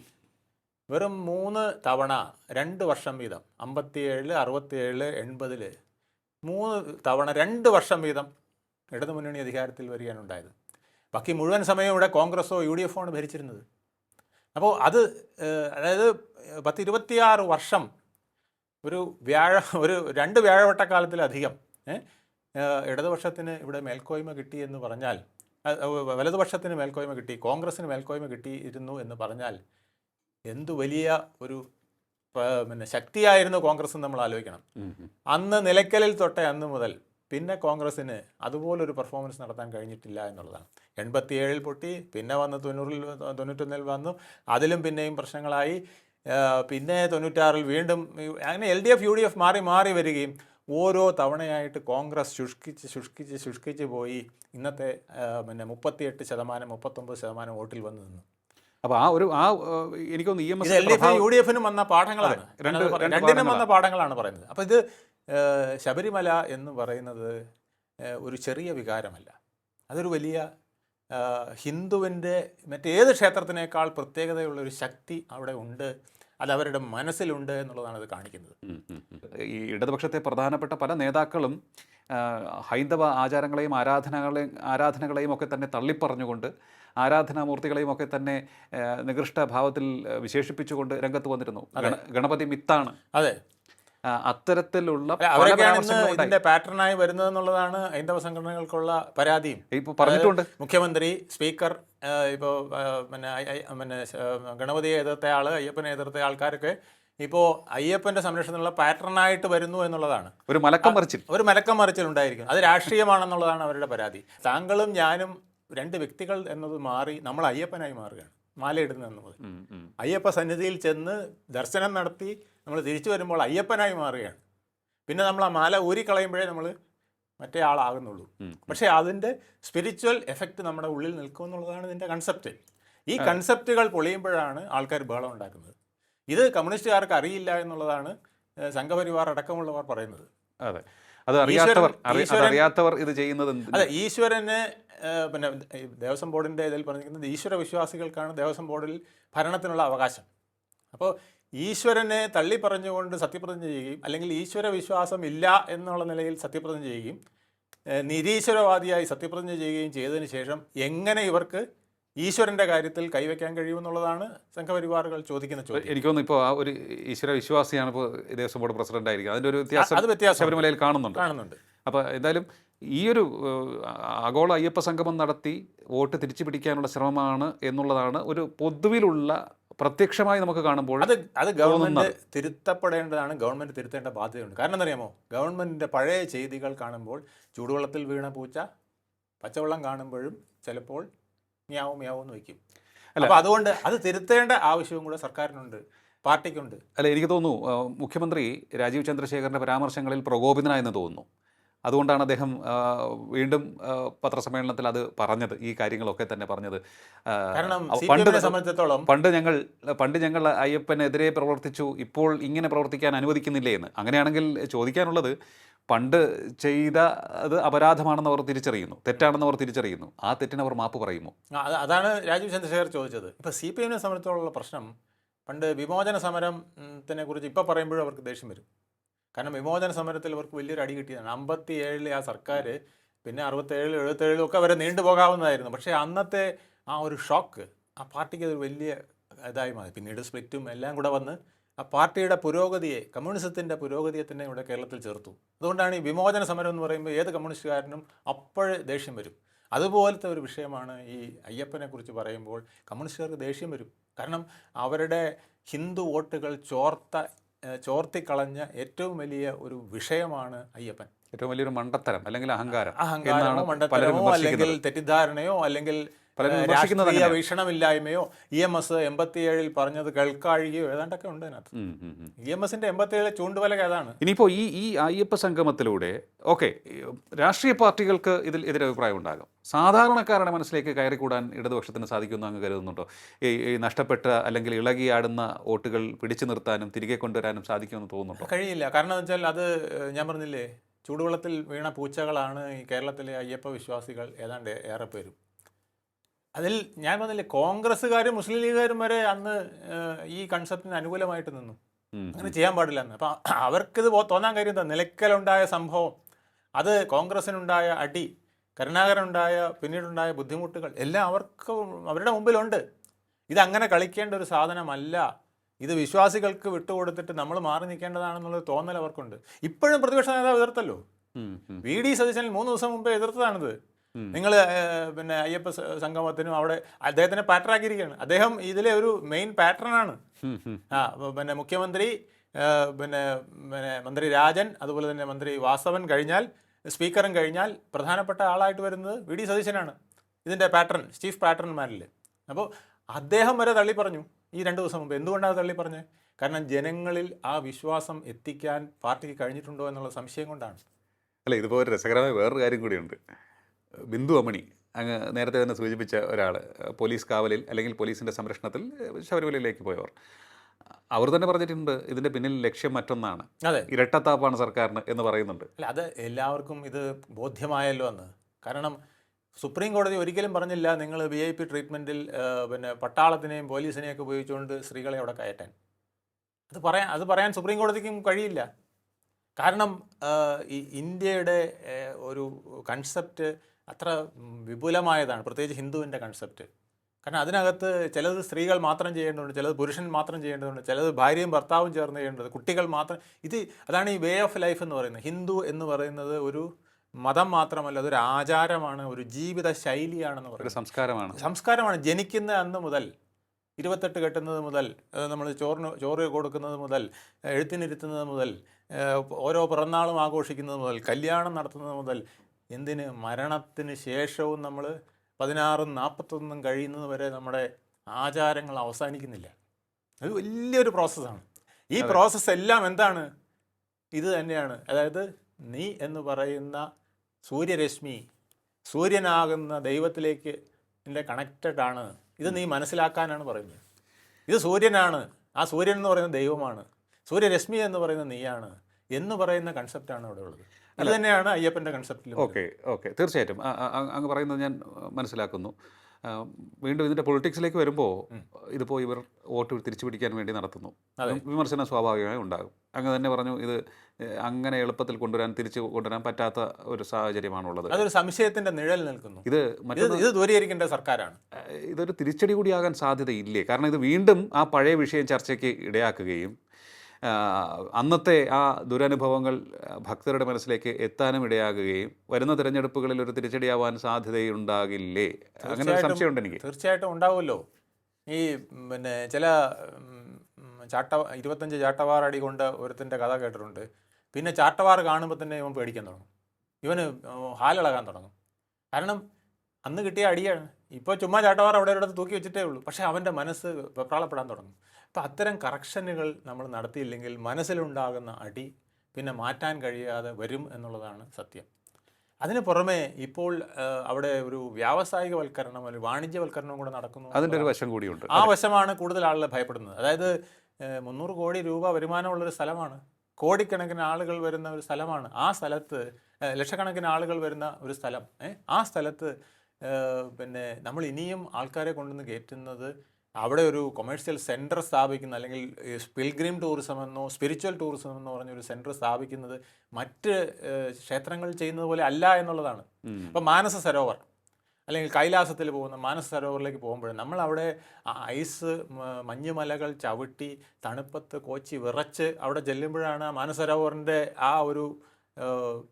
വെറും മൂന്ന് തവണ രണ്ട് വർഷം വീതം അമ്പത്തിയേഴ് അറുപത്തിയേഴ് എൺപതിൽ മൂന്ന് തവണ രണ്ട് വർഷം വീതം ഇടതുമുന്നണി അധികാരത്തിൽ വരികയാണുണ്ടായത്. ബാക്കി മുഴുവൻ സമയവും ഇവിടെ കോൺഗ്രസോ യു ഡി എഫോ ആണ് ഭരിച്ചിരുന്നത്. അപ്പോൾ അത് അതായത് പത്ത് ഇരുപത്തിയാറ് വർഷം ഒരു വ്യാഴ ഒരു രണ്ട് വ്യാഴവട്ടക്കാലത്തിലധികം ഇടതുപക്ഷത്തിന് ഇവിടെ മേൽക്കോയ്മ കിട്ടി എന്ന് പറഞ്ഞാൽ വലതുപക്ഷത്തിന് മേൽക്കോയ്മ കിട്ടി കോൺഗ്രസ്സിന് മേൽക്കോയ്മ കിട്ടിയിരുന്നു എന്ന് പറഞ്ഞാൽ എന്തു വലിയ ഒരു പിന്നെ ശക്തിയായിരുന്നു കോൺഗ്രസ് നമ്മൾ ആലോചിക്കണം. അന്ന് നിലയ്ക്കലിൽ തൊട്ടേ അന്ന് മുതൽ പിന്നെ കോൺഗ്രസ്സിന് അതുപോലൊരു പെർഫോമൻസ് നടത്താൻ കഴിഞ്ഞിട്ടില്ല എന്നുള്ളതാണ്. എൺപത്തിയേഴിൽ പൊട്ടി പിന്നെ വന്ന് തൊണ്ണൂറിൽ തൊണ്ണൂറ്റൊന്നിൽ വന്നു അതിലും പിന്നെയും പ്രശ്നങ്ങളായി. പിന്നെ തൊണ്ണൂറ്റാറിൽ വീണ്ടും അങ്ങനെ L D F U D F മാറി മാറി വരികയും ഓരോ തവണയായിട്ട് കോൺഗ്രസ് ശുഷ്കിച്ച് ശുഷ്കിച്ച് ശുഷ്കിച്ച് പോയി ഇന്നത്തെ പിന്നെ മുപ്പത്തിയെട്ട് ശതമാനം മുപ്പത്തൊമ്പത് ശതമാനം വോട്ടിൽ വന്നു നിന്നു. അപ്പോൾ ആ ഒരു ആ എനിക്ക് എനിക്കൊന്ന് ഇ എം ഇത് L D S U D എഫിനും വന്ന പാഠങ്ങളാണ്. രണ്ടിനും വന്ന പാഠങ്ങളാണ്. പറയുന്നത്. അപ്പോൾ ഇത് ശബരിമല എന്ന് പറയുന്നത് ഒരു ചെറിയ വികാരമല്ല. അതൊരു വലിയ ഹിന്ദുവിന്റെ മറ്റേത് ക്ഷേത്രത്തിനേക്കാൾ പ്രത്യേകതയുള്ള ഒരു ശക്തി അവിടെ ഉണ്ട്. അത് അവരുടെ മനസ്സിലുണ്ട് എന്നുള്ളതാണ് അത് കാണിക്കുന്നത്. ഈ ഇടതുപക്ഷത്തെ പ്രധാനപ്പെട്ട പല നേതാക്കളും ഹൈന്ദവ ആചാരങ്ങളെയും ആരാധനകളെയും ആരാധനകളെയും ഒക്കെ തന്നെ തള്ളിപ്പറഞ്ഞുകൊണ്ട് ആരാധനാമൂർത്തികളെയും ഒക്കെ തന്നെ നികൃഷ്ട ഭാവത്തിൽ വിശേഷിപ്പിച്ചുകൊണ്ട് രംഗത്ത് വന്നിരുന്നു. ഗണപതി മിത്താണ്. അതെ. അത്തരത്തിലുള്ള. ഇതിന്റെ പാറ്റേണായി വരുന്നത് എന്നുള്ളതാണ് ഹൈന്ദവ സംഘടനകൾക്കുള്ള പരാതിയും. ഇപ്പൊ പറഞ്ഞിട്ടുണ്ട്. മുഖ്യമന്ത്രി സ്പീക്കർ ഇപ്പോൾ പിന്നെ പിന്നെ ഗണപതിയെ എതിർത്ത ആൾ അയ്യപ്പനെ എതിർത്ത ആൾക്കാരൊക്കെ ഇപ്പോൾ അയ്യപ്പന്റെ സംരക്ഷണത്തിനുള്ള പാറ്റേണായിട്ട് വരുന്നു എന്നുള്ളതാണ്. ഒരു മലക്കം മറിച്ചിൽ. ഒരു മലക്കം മറിച്ചിൽ ഉണ്ടായിരിക്കും അത് രാഷ്ട്രീയമാണെന്നുള്ളതാണ് അവരുടെ പരാതി. താങ്കളും ഞാനും രണ്ട് വ്യക്തികൾ എന്നത് മാറി നമ്മൾ അയ്യപ്പനായി മാറുകയാണ്. മാലയിടുന്ന ഉം. അയ്യപ്പ സന്നിധിയിൽ ചെന്ന് ദർശനം നടത്തി നമ്മൾ തിരിച്ചു വരുമ്പോൾ അയ്യപ്പനായി മാറുകയാണ്. പിന്നെ നമ്മൾ ആ മാല ഊരിക്കളയുമ്പോഴേ നമ്മൾ മറ്റേ ആളാകുന്നുള്ളൂ. പക്ഷേ അതിന്റെ സ്പിരിച്വൽ എഫക്റ്റ് നമ്മുടെ ഉള്ളിൽ നിൽക്കും എന്നുള്ളതാണ് ഇതിന്റെ കൺസെപ്റ്റ് ഈ കൺസെപ്റ്റുകൾ പൊളിയുമ്പോഴാണ് ആൾക്കാർ ബഹളം ഉണ്ടാക്കുന്നത്. ഇത് കമ്മ്യൂണിസ്റ്റുകാർക്ക് അറിയില്ല എന്നുള്ളതാണ് സംഘപരിവാർ അടക്കമുള്ളവർ പറയുന്നത്. അതെ. അത് അറിയാത്തവർ അറിയാത്തവർ ഇത് ചെയ്യുന്നത്? അതെ ഈശ്വരന് പിന്നെ ദേവസ്വം ബോർഡിന്റെ ഇതിൽ പറഞ്ഞിരിക്കുന്നത് ഈശ്വര വിശ്വാസികൾക്കാണ് ദേവസ്വം ബോർഡിൽ ഭരണത്തിനുള്ള അവകാശം അപ്പോൾ ഈശ്വരനെ തള്ളി പറഞ്ഞുകൊണ്ട് സത്യപ്രതിജ്ഞ ചെയ്യുകയും അല്ലെങ്കിൽ ഈശ്വര വിശ്വാസം ഇല്ല എന്നുള്ള നിലയിൽ സത്യപ്രതിജ്ഞ ചെയ്യുകയും നിരീശ്വരവാദിയായി സത്യപ്രതിജ്ഞ ചെയ്യുകയും ചെയ്തതിന് ശേഷം എങ്ങനെ ഇവർക്ക് ഈശ്വരന്റെ കാര്യത്തിൽ കൈവയ്ക്കാൻ കഴിയുമെന്നുള്ളതാണ് സംഘപരിവാറുകൾ ചോദിക്കുന്ന ചോദ്യം. എനിക്ക് തോന്നുന്നു ഇപ്പോൾ ആ ഒരു ഈശ്വര വിശ്വാസിയാണ് ഇപ്പോൾ ദേവസ്വം ബോർഡ് പ്രസിഡന്റ് ആയിരിക്കും അതിന്റെ ഒരു വ്യത്യാസം അത് വ്യത്യാസം ശബരിമലയിൽ കാണുന്നുണ്ട്. കാണുന്നുണ്ട്. അപ്പോൾ എന്തായാലും ഈ ഒരു ആഗോള അയ്യപ്പ സംഗമം നടത്തി വോട്ട് തിരിച്ചു പിടിക്കാനുള്ള ശ്രമമാണ് എന്നുള്ളതാണ് ഒരു പൊതുവിലുള്ള പ്രത്യക്ഷമായി നമുക്ക് കാണുമ്പോൾ അത് അത് ഗവൺമെന്റ് തിരുത്തപ്പെടേണ്ടതാണ് ഗവൺമെന്റ് തിരുത്തേണ്ട ബാധ്യതയുണ്ട്. കാരണം എന്തറിയാമോ ഗവൺമെന്റിന്റെ പഴയ ചെയ്തികൾ കാണുമ്പോൾ ചൂടുവെള്ളത്തിൽ വീണ പൂച്ച പച്ചവെള്ളം കാണുമ്പോഴും ചിലപ്പോൾ മിയാവും മ്യാവും എന്ന് വയ്ക്കും. അല്ല. അപ്പൊ അതുകൊണ്ട് അത് തിരുത്തേണ്ട ആവശ്യവും കൂടെ സർക്കാരിനുണ്ട് പാർട്ടിക്കുണ്ട്. അല്ല എനിക്ക് തോന്നുന്നു മുഖ്യമന്ത്രി രാജീവ് ചന്ദ്രശേഖരന്റെ പരാമർശങ്ങളിൽ പ്രകോപിതനായെന്ന് തോന്നുന്നു. അതുകൊണ്ടാണ് അദ്ദേഹം വീണ്ടും പത്രസമ്മേളനത്തിൽ അത് പറഞ്ഞത് ഈ കാര്യങ്ങളൊക്കെ തന്നെ പറഞ്ഞത്. പണ്ട് സംബന്ധിച്ചിടത്തോളം പണ്ട് ഞങ്ങൾ പണ്ട് ഞങ്ങൾ അയ്യപ്പനെതിരെ പ്രവർത്തിച്ചു ഇപ്പോൾ ഇങ്ങനെ പ്രവർത്തിക്കാൻ അനുവദിക്കുന്നില്ലേ എന്ന്. അങ്ങനെയാണെങ്കിൽ ചോദിക്കാനുള്ളത് പണ്ട് ചെയ്ത അത് അപരാധമാണെന്ന് അവർ തിരിച്ചറിയുന്നു തെറ്റാണെന്ന് അവർ തിരിച്ചറിയുന്നു. ആ തെറ്റിന് അവർ മാപ്പ് പറയുമോ? അതാണ് രാജീവ് ചന്ദ്രശേഖർ ചോദിച്ചത്. ഇപ്പൊ സി പി എമ്മിനെ സംബന്ധിച്ചോളം പ്രശ്നം പണ്ട് വിമോചന സമരത്തിനെ കുറിച്ച് ഇപ്പൊ പറയുമ്പോഴും അവർക്ക് ദേഷ്യം വരും. കാരണം വിമോചന സമരത്തിൽ അവർക്ക് വലിയൊരു അടി കിട്ടിയതാണ്. അമ്പത്തി ഏഴിലെ ആ സർക്കാർ പിന്നെ അറുപത്തേഴിലും എഴുപത്തേഴിലും ഒക്കെ വരെ നീണ്ടുപോകാവുന്നതായിരുന്നു പക്ഷേ അന്നത്തെ ആ ഒരു ഷോക്ക് ആ പാർട്ടിക്ക് അതൊരു വലിയ ഇതായി മാറി. പിന്നീട് സ്പ്ലിറ്റും എല്ലാം കൂടെ വന്ന് ആ പാർട്ടിയുടെ പുരോഗതിയെ കമ്മ്യൂണിസത്തിന്റെ പുരോഗതിയെ തന്നെ ഇവിടെ കേരളത്തിൽ ചേർത്തു. അതുകൊണ്ടാണ് ഈ വിമോചന സമരം എന്ന് പറയുമ്പോൾ ഏത് കമ്മ്യൂണിസ്റ്റുകാരനും അപ്പോഴേ ദേഷ്യം വരും. അതുപോലത്തെ ഒരു വിഷയമാണ് ഈ അയ്യപ്പനെക്കുറിച്ച് പറയുമ്പോൾ കമ്മ്യൂണിസ്റ്റുകാർക്ക് ദേഷ്യം വരും. കാരണം അവരുടെ ഹിന്ദു വോട്ടുകൾ ചോർത്ത ചോർത്തിക്കളഞ്ഞ ഏറ്റവും വലിയ ഒരു വിഷയമാണ് അയ്യപ്പൻ. ഏറ്റവും വലിയൊരു മണ്ടത്തരം അല്ലെങ്കിൽ അഹങ്കാരം അഹങ്കാരമോ മണ്ടത്തരമോ അല്ലെങ്കിൽ തെറ്റിദ്ധാരണയോ അല്ലെങ്കിൽ രാഷ്ട്രീയ. വീക്ഷണമില്ലായ്മയോ ഇ എം എസ് എൺപത്തിയേഴിൽ പറഞ്ഞത് കേൾക്കാഴികയോ ഏതാണ്ടൊക്കെ ഉണ്ട് അതിനകത്ത്. ഇ എം എസിന്റെ എൺപത്തിയേഴ് ചൂണ്ടുവല ഏതാണ്? ഇനിയിപ്പോൾ ഈ ഈ അയ്യപ്പ സംഗമത്തിലൂടെ ഓക്കെ രാഷ്ട്രീയ പാർട്ടികൾക്ക് ഇതിൽ എതിരഭിപ്രായം ഉണ്ടാകും. സാധാരണക്കാരുടെ മനസ്സിലേക്ക് കയറിക്കൂടാൻ ഇടതുപക്ഷത്തിന് സാധിക്കുമെന്ന് അങ്ങ് കരുതുന്നുണ്ടോ? ഈ നഷ്ടപ്പെട്ട അല്ലെങ്കിൽ ഇളകിയാടുന്ന വോട്ടുകൾ പിടിച്ചു നിർത്താനും തിരികെ കൊണ്ടുവരാനും സാധിക്കുമെന്ന് തോന്നുന്നുണ്ടോ? കഴിയില്ല. കാരണം വെച്ചാൽ അത് ഞാൻ പറഞ്ഞില്ലേ ചൂടുവെള്ളത്തിൽ വീണ പൂച്ചകളാണ് ഈ കേരളത്തിലെ അയ്യപ്പ വിശ്വാസികൾ ഏതാണ്ട് ഏറെ പേരും അതിൽ ഞാൻ പറഞ്ഞില്ലേ കോൺഗ്രസ്സുകാരും മുസ്ലിം ലീഗുകാരും വരെ അന്ന് ഈ കൺസെപ്റ്റിന് അനുകൂലമായിട്ട് നിന്നു. അങ്ങനെ ചെയ്യാൻ പാടില്ല എന്ന്. അപ്പം അവർക്കിത് തോന്നാൻ കാര്യം എന്താ? നിലയ്ക്കലുണ്ടായ സംഭവം അത് കോൺഗ്രസിനുണ്ടായ അടി കരുണാകരനുണ്ടായ പിന്നീടുണ്ടായ ബുദ്ധിമുട്ടുകൾ എല്ലാം അവർക്ക് അവരുടെ മുമ്പിലുണ്ട്. ഇതങ്ങനെ കളിക്കേണ്ട ഒരു സാധനമല്ല. ഇത് വിശ്വാസികൾക്ക് വിട്ടുകൊടുത്തിട്ട് നമ്മൾ മാറി നിൽക്കേണ്ടതാണെന്നുള്ളൊരു തോന്നൽ അവർക്കുണ്ട്. ഇപ്പോഴും പ്രതിപക്ഷ നേതാവ് എതിർത്തല്ലോ. വി ഡി സതീശനിൽ മൂന്ന് ദിവസം മുമ്പേ എതിർത്തതാണിത്. നിങ്ങൾ പിന്നെ അയ്യപ്പ സംഗമത്തിനും അവിടെ അദ്ദേഹത്തിനെ പാറ്ററാക്കിയിരിക്കുകയാണ് അദ്ദേഹം ഇതിലെ ഒരു മെയിൻ പാറ്റേൺ ആണ്. ആ പിന്നെ മുഖ്യമന്ത്രി പിന്നെ പിന്നെ മന്ത്രി രാജൻ അതുപോലെ തന്നെ മന്ത്രി വാസവൻ കഴിഞ്ഞാൽ സ്പീക്കറും കഴിഞ്ഞാൽ പ്രധാനപ്പെട്ട ആളായിട്ട് വരുന്നത് വി ഡി സതീശനാണ്. ഇതിന്റെ പാറ്റേൺ ചീഫ് പാറ്റേൺമാരിൽ അപ്പോൾ അദ്ദേഹം വരെ തള്ളി പറഞ്ഞു ഈ രണ്ട് ദിവസം മുമ്പ്. എന്തുകൊണ്ടാണ് തള്ളി പറഞ്ഞത് കാരണം ജനങ്ങളിൽ ആ വിശ്വാസം എത്തിക്കാൻ പാർട്ടിക്ക് കഴിഞ്ഞിട്ടുണ്ടോ എന്നുള്ള സംശയം കൊണ്ടാണ്. അല്ല ഇതിപ്പോൾ ഒരു രസകരമായ വേറൊരു കാര്യം കൂടിയുണ്ട്. ബിന്ദു അമണി അങ്ങ് നേരത്തെ തന്നെ സൂചിപ്പിച്ച ഒരാൾ പോലീസ് കാവലിൽ അല്ലെങ്കിൽ പോലീസിന്റെ സംരക്ഷണത്തിൽ ശബരിമലയിലേക്ക് പോയവർ. അവർ തന്നെ പറഞ്ഞിട്ടുണ്ട് ഇതിന്റെ പിന്നിൽ ലക്ഷ്യം മറ്റൊന്നാണ്. അതെ. ഇരട്ടത്താപ്പാണ് സർക്കാരിന് എന്ന് പറയുന്നുണ്ട്. അല്ല അത് എല്ലാവർക്കും ഇത് ബോധ്യമായല്ലോ എന്ന് കാരണം സുപ്രീം കോടതി ഒരിക്കലും പറഞ്ഞില്ല നിങ്ങൾ വി ഐ പി ട്രീറ്റ്മെന്റിൽ പിന്നെ പട്ടാളത്തിനെയും പോലീസിനെയൊക്കെ ഉപയോഗിച്ചുകൊണ്ട് സ്ത്രീകളെ അവിടെ കയറ്റാൻ. അത് പറയാൻ അത് പറയാൻ സുപ്രീം കോടതിക്കും കഴിയില്ല. കാരണം ഈ ഇന്ത്യയുടെ ഒരു കൺസെപ്റ്റ് അത്ര വിപുലമായതാണ് പ്രത്യേകിച്ച് ഹിന്ദുവിന്റെ കൺസെപ്റ്റ് കാരണം അതിനകത്ത് ചിലത് സ്ത്രീകൾ മാത്രം ചെയ്യേണ്ടതുണ്ട് ചിലത് പുരുഷൻ മാത്രം ചെയ്യേണ്ടതുണ്ട് ചിലത് ഭാര്യയും ഭർത്താവും ചേർന്ന് ചെയ്യേണ്ടത് കുട്ടികൾ മാത്രം. ഇത് അതാണ് ഈ വേ ഓഫ് ലൈഫ് എന്ന് പറയുന്നത്. ഹിന്ദു എന്ന് പറയുന്നത് ഒരു മതം മാത്രമല്ല അതൊരു ആചാരമാണ് ഒരു ജീവിത ശൈലിയാണെന്ന് പറയുന്നത്. സംസ്കാരമാണ്. സംസ്കാരമാണ്. ജനിക്കുന്ന അന്ന് മുതൽ ഇരുപത്തെട്ട് കെട്ടുന്നത് മുതൽ നമ്മൾ ചോറിന് ചോറ് കൊടുക്കുന്നത് മുതൽ എഴുത്തിനിരുത്തുന്നത് മുതൽ ഓരോ പിറന്നാളും ആഘോഷിക്കുന്നത് മുതൽ കല്യാണം നടത്തുന്നത് മുതൽ എന്തിന് മരണത്തിന് ശേഷവും നമ്മൾ പതിനാറും നാൽപ്പത്തൊന്നും കഴിയുന്നത് വരെ നമ്മുടെ ആചാരങ്ങൾ അവസാനിക്കുന്നില്ല. അത് വലിയൊരു പ്രോസസ്സാണ്. ഈ പ്രോസസ്സ് എല്ലാം എന്താണ്? ഇത് തന്നെയാണ്. അതായത് നീ എന്ന് പറയുന്ന സൂര്യരശ്മി സൂര്യനാകുന്ന ദൈവത്തിലേക്ക് എന്റെ കണക്റ്റഡ് ആണ്. ഇത് നീ മനസ്സിലാക്കാനാണ് പറയുന്നത്. ഇത് സൂര്യനാണ്. ആ സൂര്യൻ എന്ന് പറയുന്ന ദൈവമാണ്. സൂര്യരശ്മി എന്ന് പറയുന്ന നീയാണ് എന്ന് പറയുന്ന കൺസെപ്റ്റാണ് അവിടെ ഉള്ളത്. അത് തന്നെയാണ് അയ്യപ്പന്റെ കൺസെപ്റ്റിൽ ഓക്കെ ഓക്കെ. തീർച്ചയായിട്ടും. അങ്ങ് പറയുന്നത് ഞാൻ മനസ്സിലാക്കുന്നു. വീണ്ടും ഇതിന്റെ പൊളിറ്റിക്സിലേക്ക് വരുമ്പോൾ ഇതിപ്പോൾ ഇവർ വോട്ട് തിരിച്ചു പിടിക്കാൻ വേണ്ടി നടത്തുന്നു. വിമർശനം സ്വാഭാവികമായി ഉണ്ടാകും. അങ്ങ് തന്നെ പറഞ്ഞു ഇത് അങ്ങനെ എളുപ്പത്തിൽ കൊണ്ടുവരാൻ തിരിച്ചു കൊണ്ടുവരാൻ പറ്റാത്ത ഒരു സാഹചര്യമാണുള്ളത്. അതൊരു സംശയത്തിന്റെ നിഴൽ നിൽക്കുന്നു. ഇത് ഇത് ദൂരീകരിക്കേണ്ട സർക്കാരാണ്. ഇതൊരു തിരിച്ചടി കൂടിയാകാൻ സാധ്യതയില്ലേ? കാരണം ഇത് വീണ്ടും ആ പഴയ വിഷയം ചർച്ചയ്ക്ക് ഇടയാക്കുകയും അന്നത്തെ ആ ദുരനുഭവങ്ങൾ ഭക്തരുടെ മനസ്സിലേക്ക് എത്താനും ഇടയാകുകയും വരുന്ന തിരഞ്ഞെടുപ്പുകളിൽ ഒരു തിരിച്ചടിയാവാൻ സാധ്യതയുണ്ടാകില്ലേ? അങ്ങനെ ഒരു തീർച്ചയായിട്ടും. സംശയമുണ്ട് എനിക്ക്. തീർച്ചയായിട്ടും ഉണ്ടാവുമല്ലോ. ഈ പിന്നെ ചില ചാട്ട ഇരുപത്തഞ്ച് ചാട്ടവാർ അടി കൊണ്ട് ഒരുത്തിന്റെ കഥ കേട്ടിട്ടുണ്ട്. പിന്നെ ചാട്ടവാർ കാണുമ്പോൾ തന്നെ ഇവൻ പേടിക്കാൻ തുടങ്ങും. ഇവന് ഹാലിളകാൻ തുടങ്ങും. കാരണം അന്ന് കിട്ടിയ അടിയാണ്. ഇപ്പോൾ ചുമ്മാ ചാട്ടവാർ അവിടെ ഒരിടത്ത് തൂക്കി വെച്ചിട്ടേ ഉള്ളൂ. പക്ഷേ അവന്റെ മനസ്സ് വെപ്രാളപ്പെടാൻ തുടങ്ങും. അപ്പോൾ അത്തരം കറക്ഷനുകൾ നമ്മൾ നടത്തിയില്ലെങ്കിൽ മനസ്സിലുണ്ടാകുന്ന അടി പിന്നെ മാറ്റാൻ കഴിയാതെ വരും എന്നുള്ളതാണ് സത്യം. അതിന് പുറമെ ഇപ്പോൾ അവിടെ ഒരു വ്യാവസായികവൽക്കരണം ഒരു വാണിജ്യവൽക്കരണവും കൂടെ നടക്കുന്നു അതിന്റെ ഒരു വശം കൂടിയുണ്ട്. ആ വശമാണ് കൂടുതൽ ആളുകൾ ഭയപ്പെടുന്നത്. അതായത് മുന്നൂറ് കോടി രൂപ വരുമാനമുള്ളൊരു സ്ഥലമാണ്. കോടിക്കണക്കിന് ആളുകൾ വരുന്ന ഒരു സ്ഥലമാണ്. ആ സ്ഥലത്ത് ലക്ഷക്കണക്കിന് ആളുകൾ വരുന്ന ഒരു സ്ഥലം. ആ സ്ഥലത്ത് പിന്നെ നമ്മൾ ഇനിയും ആൾക്കാരെ കൊണ്ടുവന്ന് കയറ്റുന്നത് അവിടെ ഒരു കൊമേഴ്ഷ്യൽ സെന്റർ സ്ഥാപിക്കുന്ന അല്ലെങ്കിൽ പിൽഗ്രിം ടൂറിസം എന്നോ സ്പിരിച്വൽ ടൂറിസം എന്നോ പറഞ്ഞൊരു സെന്റർ സ്ഥാപിക്കുന്നത് മറ്റ് ക്ഷേത്രങ്ങൾ ചെയ്യുന്നത് പോലെ അല്ല എന്നുള്ളതാണ്. അപ്പോൾ മാനസ സരോവർ അല്ലെങ്കിൽ കൈലാസത്തിൽ പോകുന്ന മാനസ സരോവറിലേക്ക് പോകുമ്പോൾ നമ്മൾ അവിടെ ഐസ് മഞ്ഞുമലകൾ ചവിട്ടി തണുപ്പത്ത് കോച്ചി വിറച്ച് അവിടെ ചെല്ലുമ്പോഴാണ് ആ മാനസ സരോവറിന്റെ ആ ഒരു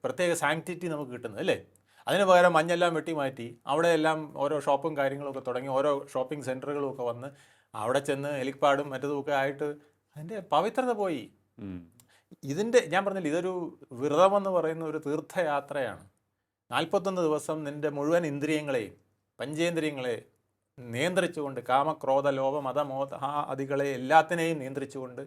പ്രത്യേക സാങ്ക്ടിറ്റി നമുക്ക് കിട്ടുന്നത് അല്ലേ? അതിന് പകരം മഞ്ഞെല്ലാം വെട്ടി മാറ്റി അവിടെ എല്ലാം ഓരോ ഷോപ്പും കാര്യങ്ങളൊക്കെ തുടങ്ങി ഓരോ ഷോപ്പിംഗ് സെന്ററുകളും ഒക്കെ വന്ന് അവിടെ ചെന്ന് എലിപ്പാടും മറ്റതുമൊക്കെ ആയിട്ട് അതിന്റെ പവിത്രത പോയി. ഇതിന്റെ ഞാൻ പറഞ്ഞില്ല ഇതൊരു വ്രതമെന്ന് പറയുന്ന ഒരു തീർത്ഥയാത്രയാണ് നാൽപ്പത്തൊന്ന് ദിവസം നിന്റെ മുഴുവൻ ഇന്ദ്രിയങ്ങളെയും പഞ്ചേന്ദ്രിയങ്ങളെ നിയന്ത്രിച്ചുകൊണ്ട് കാമക്രോധ ലോഭ മതമോധ ആദികളെ എല്ലാത്തിനെയും നിയന്ത്രിച്ചുകൊണ്ട്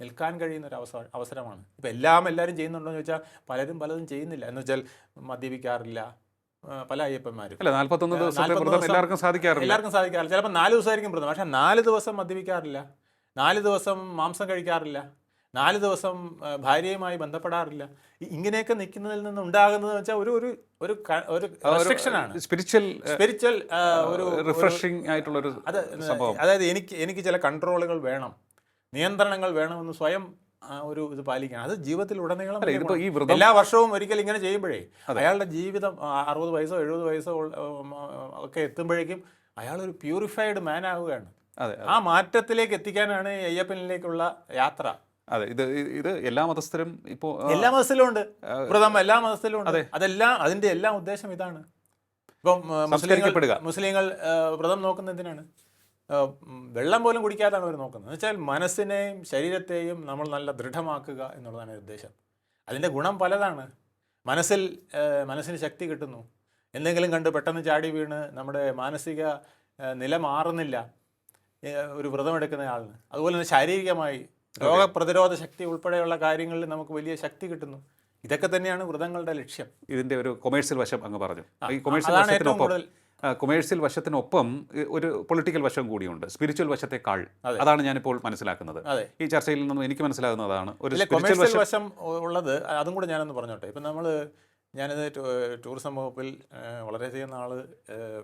നിൽക്കാൻ കഴിയുന്ന ഒരു അവസ അവസരമാണ്. ഇപ്പം എല്ലാം എല്ലാവരും ചെയ്യുന്നുണ്ടോ എന്ന് ചോദിച്ചാൽ പലരും പലതും ചെയ്യുന്നില്ല. എന്ന് വെച്ചാൽ മദ്യപിക്കാറില്ല. പല അയ്യപ്പന്മാരും. അല്ല നാൽപ്പത്തൊന്ന് ഏഹ്, 41 വ്രതം ദിവസം എല്ലാവർക്കും സാധിക്കാറില്ല. എല്ലാവർക്കും സാധിക്കാറില്ല. ചിലപ്പോൾ നാല് ദിവസമായിരിക്കും വ്രതം പക്ഷേ നാല് ദിവസം മദ്യപിക്കാറില്ല. നാല് ദിവസം മാംസം കഴിക്കാറില്ല. നാല് ദിവസം ഭാര്യയുമായി ബന്ധപ്പെടാറില്ല. ഇങ്ങനെയൊക്കെ നിൽക്കുന്നതിൽ നിന്ന് ഉണ്ടാകുന്നത് വെച്ചാൽ ഒരു ഒരു ഒരു ഒരു റെസ്ട്രിക്ഷനാണ് സ്പിരിച്വൽ സ്പിരിച്വൽ ഒരു റിഫ്രഷിംഗ് ആയിട്ടുള്ള ഒരു അതായത് എനിക്ക് എനിക്ക് ചില കൺട്രോളുകൾ വേണം. നിയന്ത്രണങ്ങൾ വേണമെന്ന് സ്വയം ഒരു ഇത് പാലിക്കണം. അത് ജീവിതത്തിൽ ഉടനീളം ഈ എല്ലാ വർഷവും ഒരിക്കൽ ഇങ്ങനെ ചെയ്യുമ്പോഴേ അയാളുടെ ജീവിതം അറുപത് വയസ്സോ എഴുപത് വയസ്സോ ഒക്കെ എത്തുമ്പോഴേക്കും അയാൾ ഒരു പ്യൂരിഫൈഡ് മാൻ ആവുകയാണ്. അതെ ആ മാറ്റത്തിലേക്ക് എത്തിക്കാനാണ് അയ്യപ്പനിലേക്കുള്ള യാത്ര. അതെ ഇത് ഇത് എല്ലാ മതസ്ഥരും ഇപ്പോ എല്ലാ മതത്തിലും ഉണ്ട്. പ്രഥമ എല്ലാ മതത്തിലും ഉണ്ട്. അതെല്ലാം അതിന്റെ എല്ലാ ഉദ്ദേശം ഇതാണ്. ഇപ്പം മുസ്ലിം മുസ്ലിങ്ങൾ വ്രതം നോക്കുന്ന എന്തിനാണ് വെള്ളം പോലും കുടിക്കാതാണ് അവർ നോക്കുന്നത്. എന്ന് വെച്ചാൽ മനസ്സിനെയും ശരീരത്തെയും നമ്മൾ നല്ല ദൃഢമാക്കുക എന്നുള്ളതാണ് ഉദ്ദേശം. അതിന്റെ ഗുണം പലതാണ്. മനസ്സിൽ മനസ്സിന് ശക്തി കിട്ടുന്നു. എന്തെങ്കിലും കണ്ട് പെട്ടെന്ന് ചാടി വീണ് നമ്മുടെ മാനസിക നില മാറുന്നില്ല ഒരു വ്രതമെടുക്കുന്ന ആളിന്. അതുപോലെ തന്നെ ശാരീരികമായി രോഗപ്രതിരോധ ശക്തി ഉൾപ്പെടെയുള്ള കാര്യങ്ങളിൽ നമുക്ക് വലിയ ശക്തി കിട്ടുന്നു. ഇതൊക്കെ തന്നെയാണ് വ്രതങ്ങളുടെ ലക്ഷ്യം. ഇതിന്റെ ഒരു കൊമേഴ്സ്യൽ വശം അങ്ങ് പറഞ്ഞു. ഈ കൊമേഴ്സ്യൽ ഏറ്റവും കൂടുതൽ കൊമേഴ്സ്യൽ വശത്തിനൊപ്പം ഒരു പൊളിറ്റിക്കൽ വശം കൂടിയുണ്ട്. സ്പിരിച്വൽ വശത്തെക്കാൾ. അതെ. അതാണ് ഞാനിപ്പോൾ മനസ്സിലാക്കുന്നത്. ഈ ചർച്ചയിൽ നിന്നും എനിക്ക് മനസ്സിലാകുന്നതാണ്. ഒരു സ്പിരിച്വൽ കൊമേഴ്സ്യൽ വശം ഉള്ളത് അതും കൂടെ ഞാനൊന്ന് പറഞ്ഞോട്ടെ. ഇപ്പം നമ്മൾ ഞാനിത് ടൂറിസം വകുപ്പിൽ വളരെയധികം നാൾ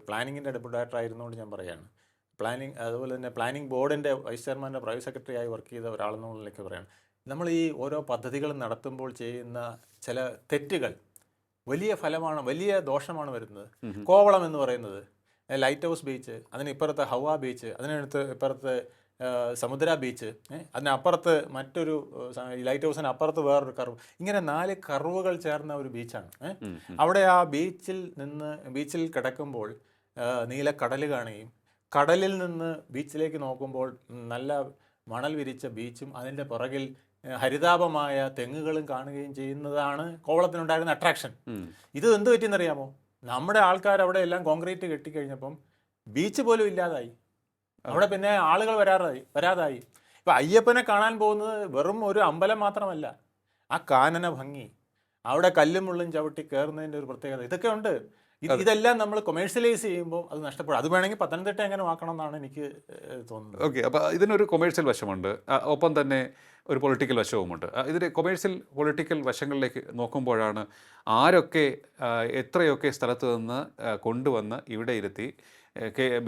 പ്ലാനിങ്ങിന്റെ ഡെപ്യൂട്ടി ഡയറക്ടർ ആയിരുന്നുകൊണ്ട് ഞാൻ പറയുകയാണ് പ്ലാനിങ് അതുപോലെ തന്നെ പ്ലാനിങ് ബോർഡിന്റെ വൈസ് ചെയർമാന്റെ പ്രൈവറ്റ് സെക്രട്ടറി ആയി വർക്ക് ചെയ്ത ഒരാളെന്നുള്ളിലേക്ക് പറയാണ്. നമ്മൾ ഈ ഓരോ പദ്ധതികൾ നടത്തുമ്പോൾ ചെയ്യുന്ന ചില തെറ്റുകൾ വലിയ ഫലമാണ് വലിയ ദോഷമാണ് വരുന്നത്. കോവളം എന്ന് പറയുന്നത് ലൈറ്റ് ഹൗസ് ബീച്ച് അതിന് ഇപ്പുറത്ത് ഹവ ബീച്ച് അതിനടുത്ത് ഇപ്പുറത്ത് സമുദ്ര ബീച്ച് അതിനപ്പുറത്ത് മറ്റൊരു ലൈറ്റ് ഹൗസിന് അപ്പുറത്ത് വേറൊരു കർവ്. ഇങ്ങനെ നാല് കർവുകൾ ചേർന്ന ഒരു ബീച്ചാണ്. അവിടെ ആ ബീച്ചിൽ നിന്ന് ബീച്ചിൽ കിടക്കുമ്പോൾ നീല നീലക്കടൽ കാണുകയും കടലിൽ നിന്ന് ബീച്ചിലേക്ക് നോക്കുമ്പോൾ നല്ല മണൽ വിരിച്ച ബീച്ചും അതിന്റെ പുറകിൽ ഹരിതാപമായ തെങ്ങുകളും കാണുകയും ചെയ്യുന്നതാണ് കോവളത്തിനുണ്ടായിരുന്ന അട്രാക്ഷൻ. ഇത് എന്ത് പറ്റിയെന്നറിയാമോ? നമ്മുടെ ആൾക്കാർ അവിടെ എല്ലാം കോൺക്രീറ്റ് കെട്ടിക്കഴിഞ്ഞപ്പം ബീച്ച് പോലും ഇല്ലാതായി. അവിടെ പിന്നെ ആളുകൾ വരാറായി വരാതായി. ഇപ്പം അയ്യപ്പനെ കാണാൻ പോകുന്നത് വെറും ഒരു അമ്പലം മാത്രമല്ല ആ കാനന ഭംഗി. അവിടെ കല്ലും മുള്ളും ചവിട്ടി കയറുന്നതിന്റെ ഒരു പ്രത്യേകത. ഇതൊക്കെ ഉണ്ട്. ഇത് ഇതെല്ലാം നമ്മൾ കൊമേഴ്ഷ്യലൈസ് ചെയ്യുമ്പോൾ അത് നഷ്ടപ്പെടും. അത് വേണമെങ്കിൽ പത്തനംതിട്ട എങ്ങനെ ആക്കണം എന്നാണ് എനിക്ക് തോന്നുന്നത്. ഓക്കെ അപ്പോൾ ഇതിനൊരു കൊമേഴ്സ്യൽ വശമുണ്ട്. ഒപ്പം തന്നെ ഒരു പൊളിറ്റിക്കൽ വശവുമുണ്ട്. ഇതിന്റെ കൊമേഴ്സ്യൽ പൊളിറ്റിക്കൽ വശങ്ങളിലേക്ക് നോക്കുമ്പോഴാണ് ആരൊക്കെ എത്രയൊക്കെ സ്ഥലത്ത് നിന്ന് കൊണ്ടുവന്ന് ഇവിടെ ഇരുത്തി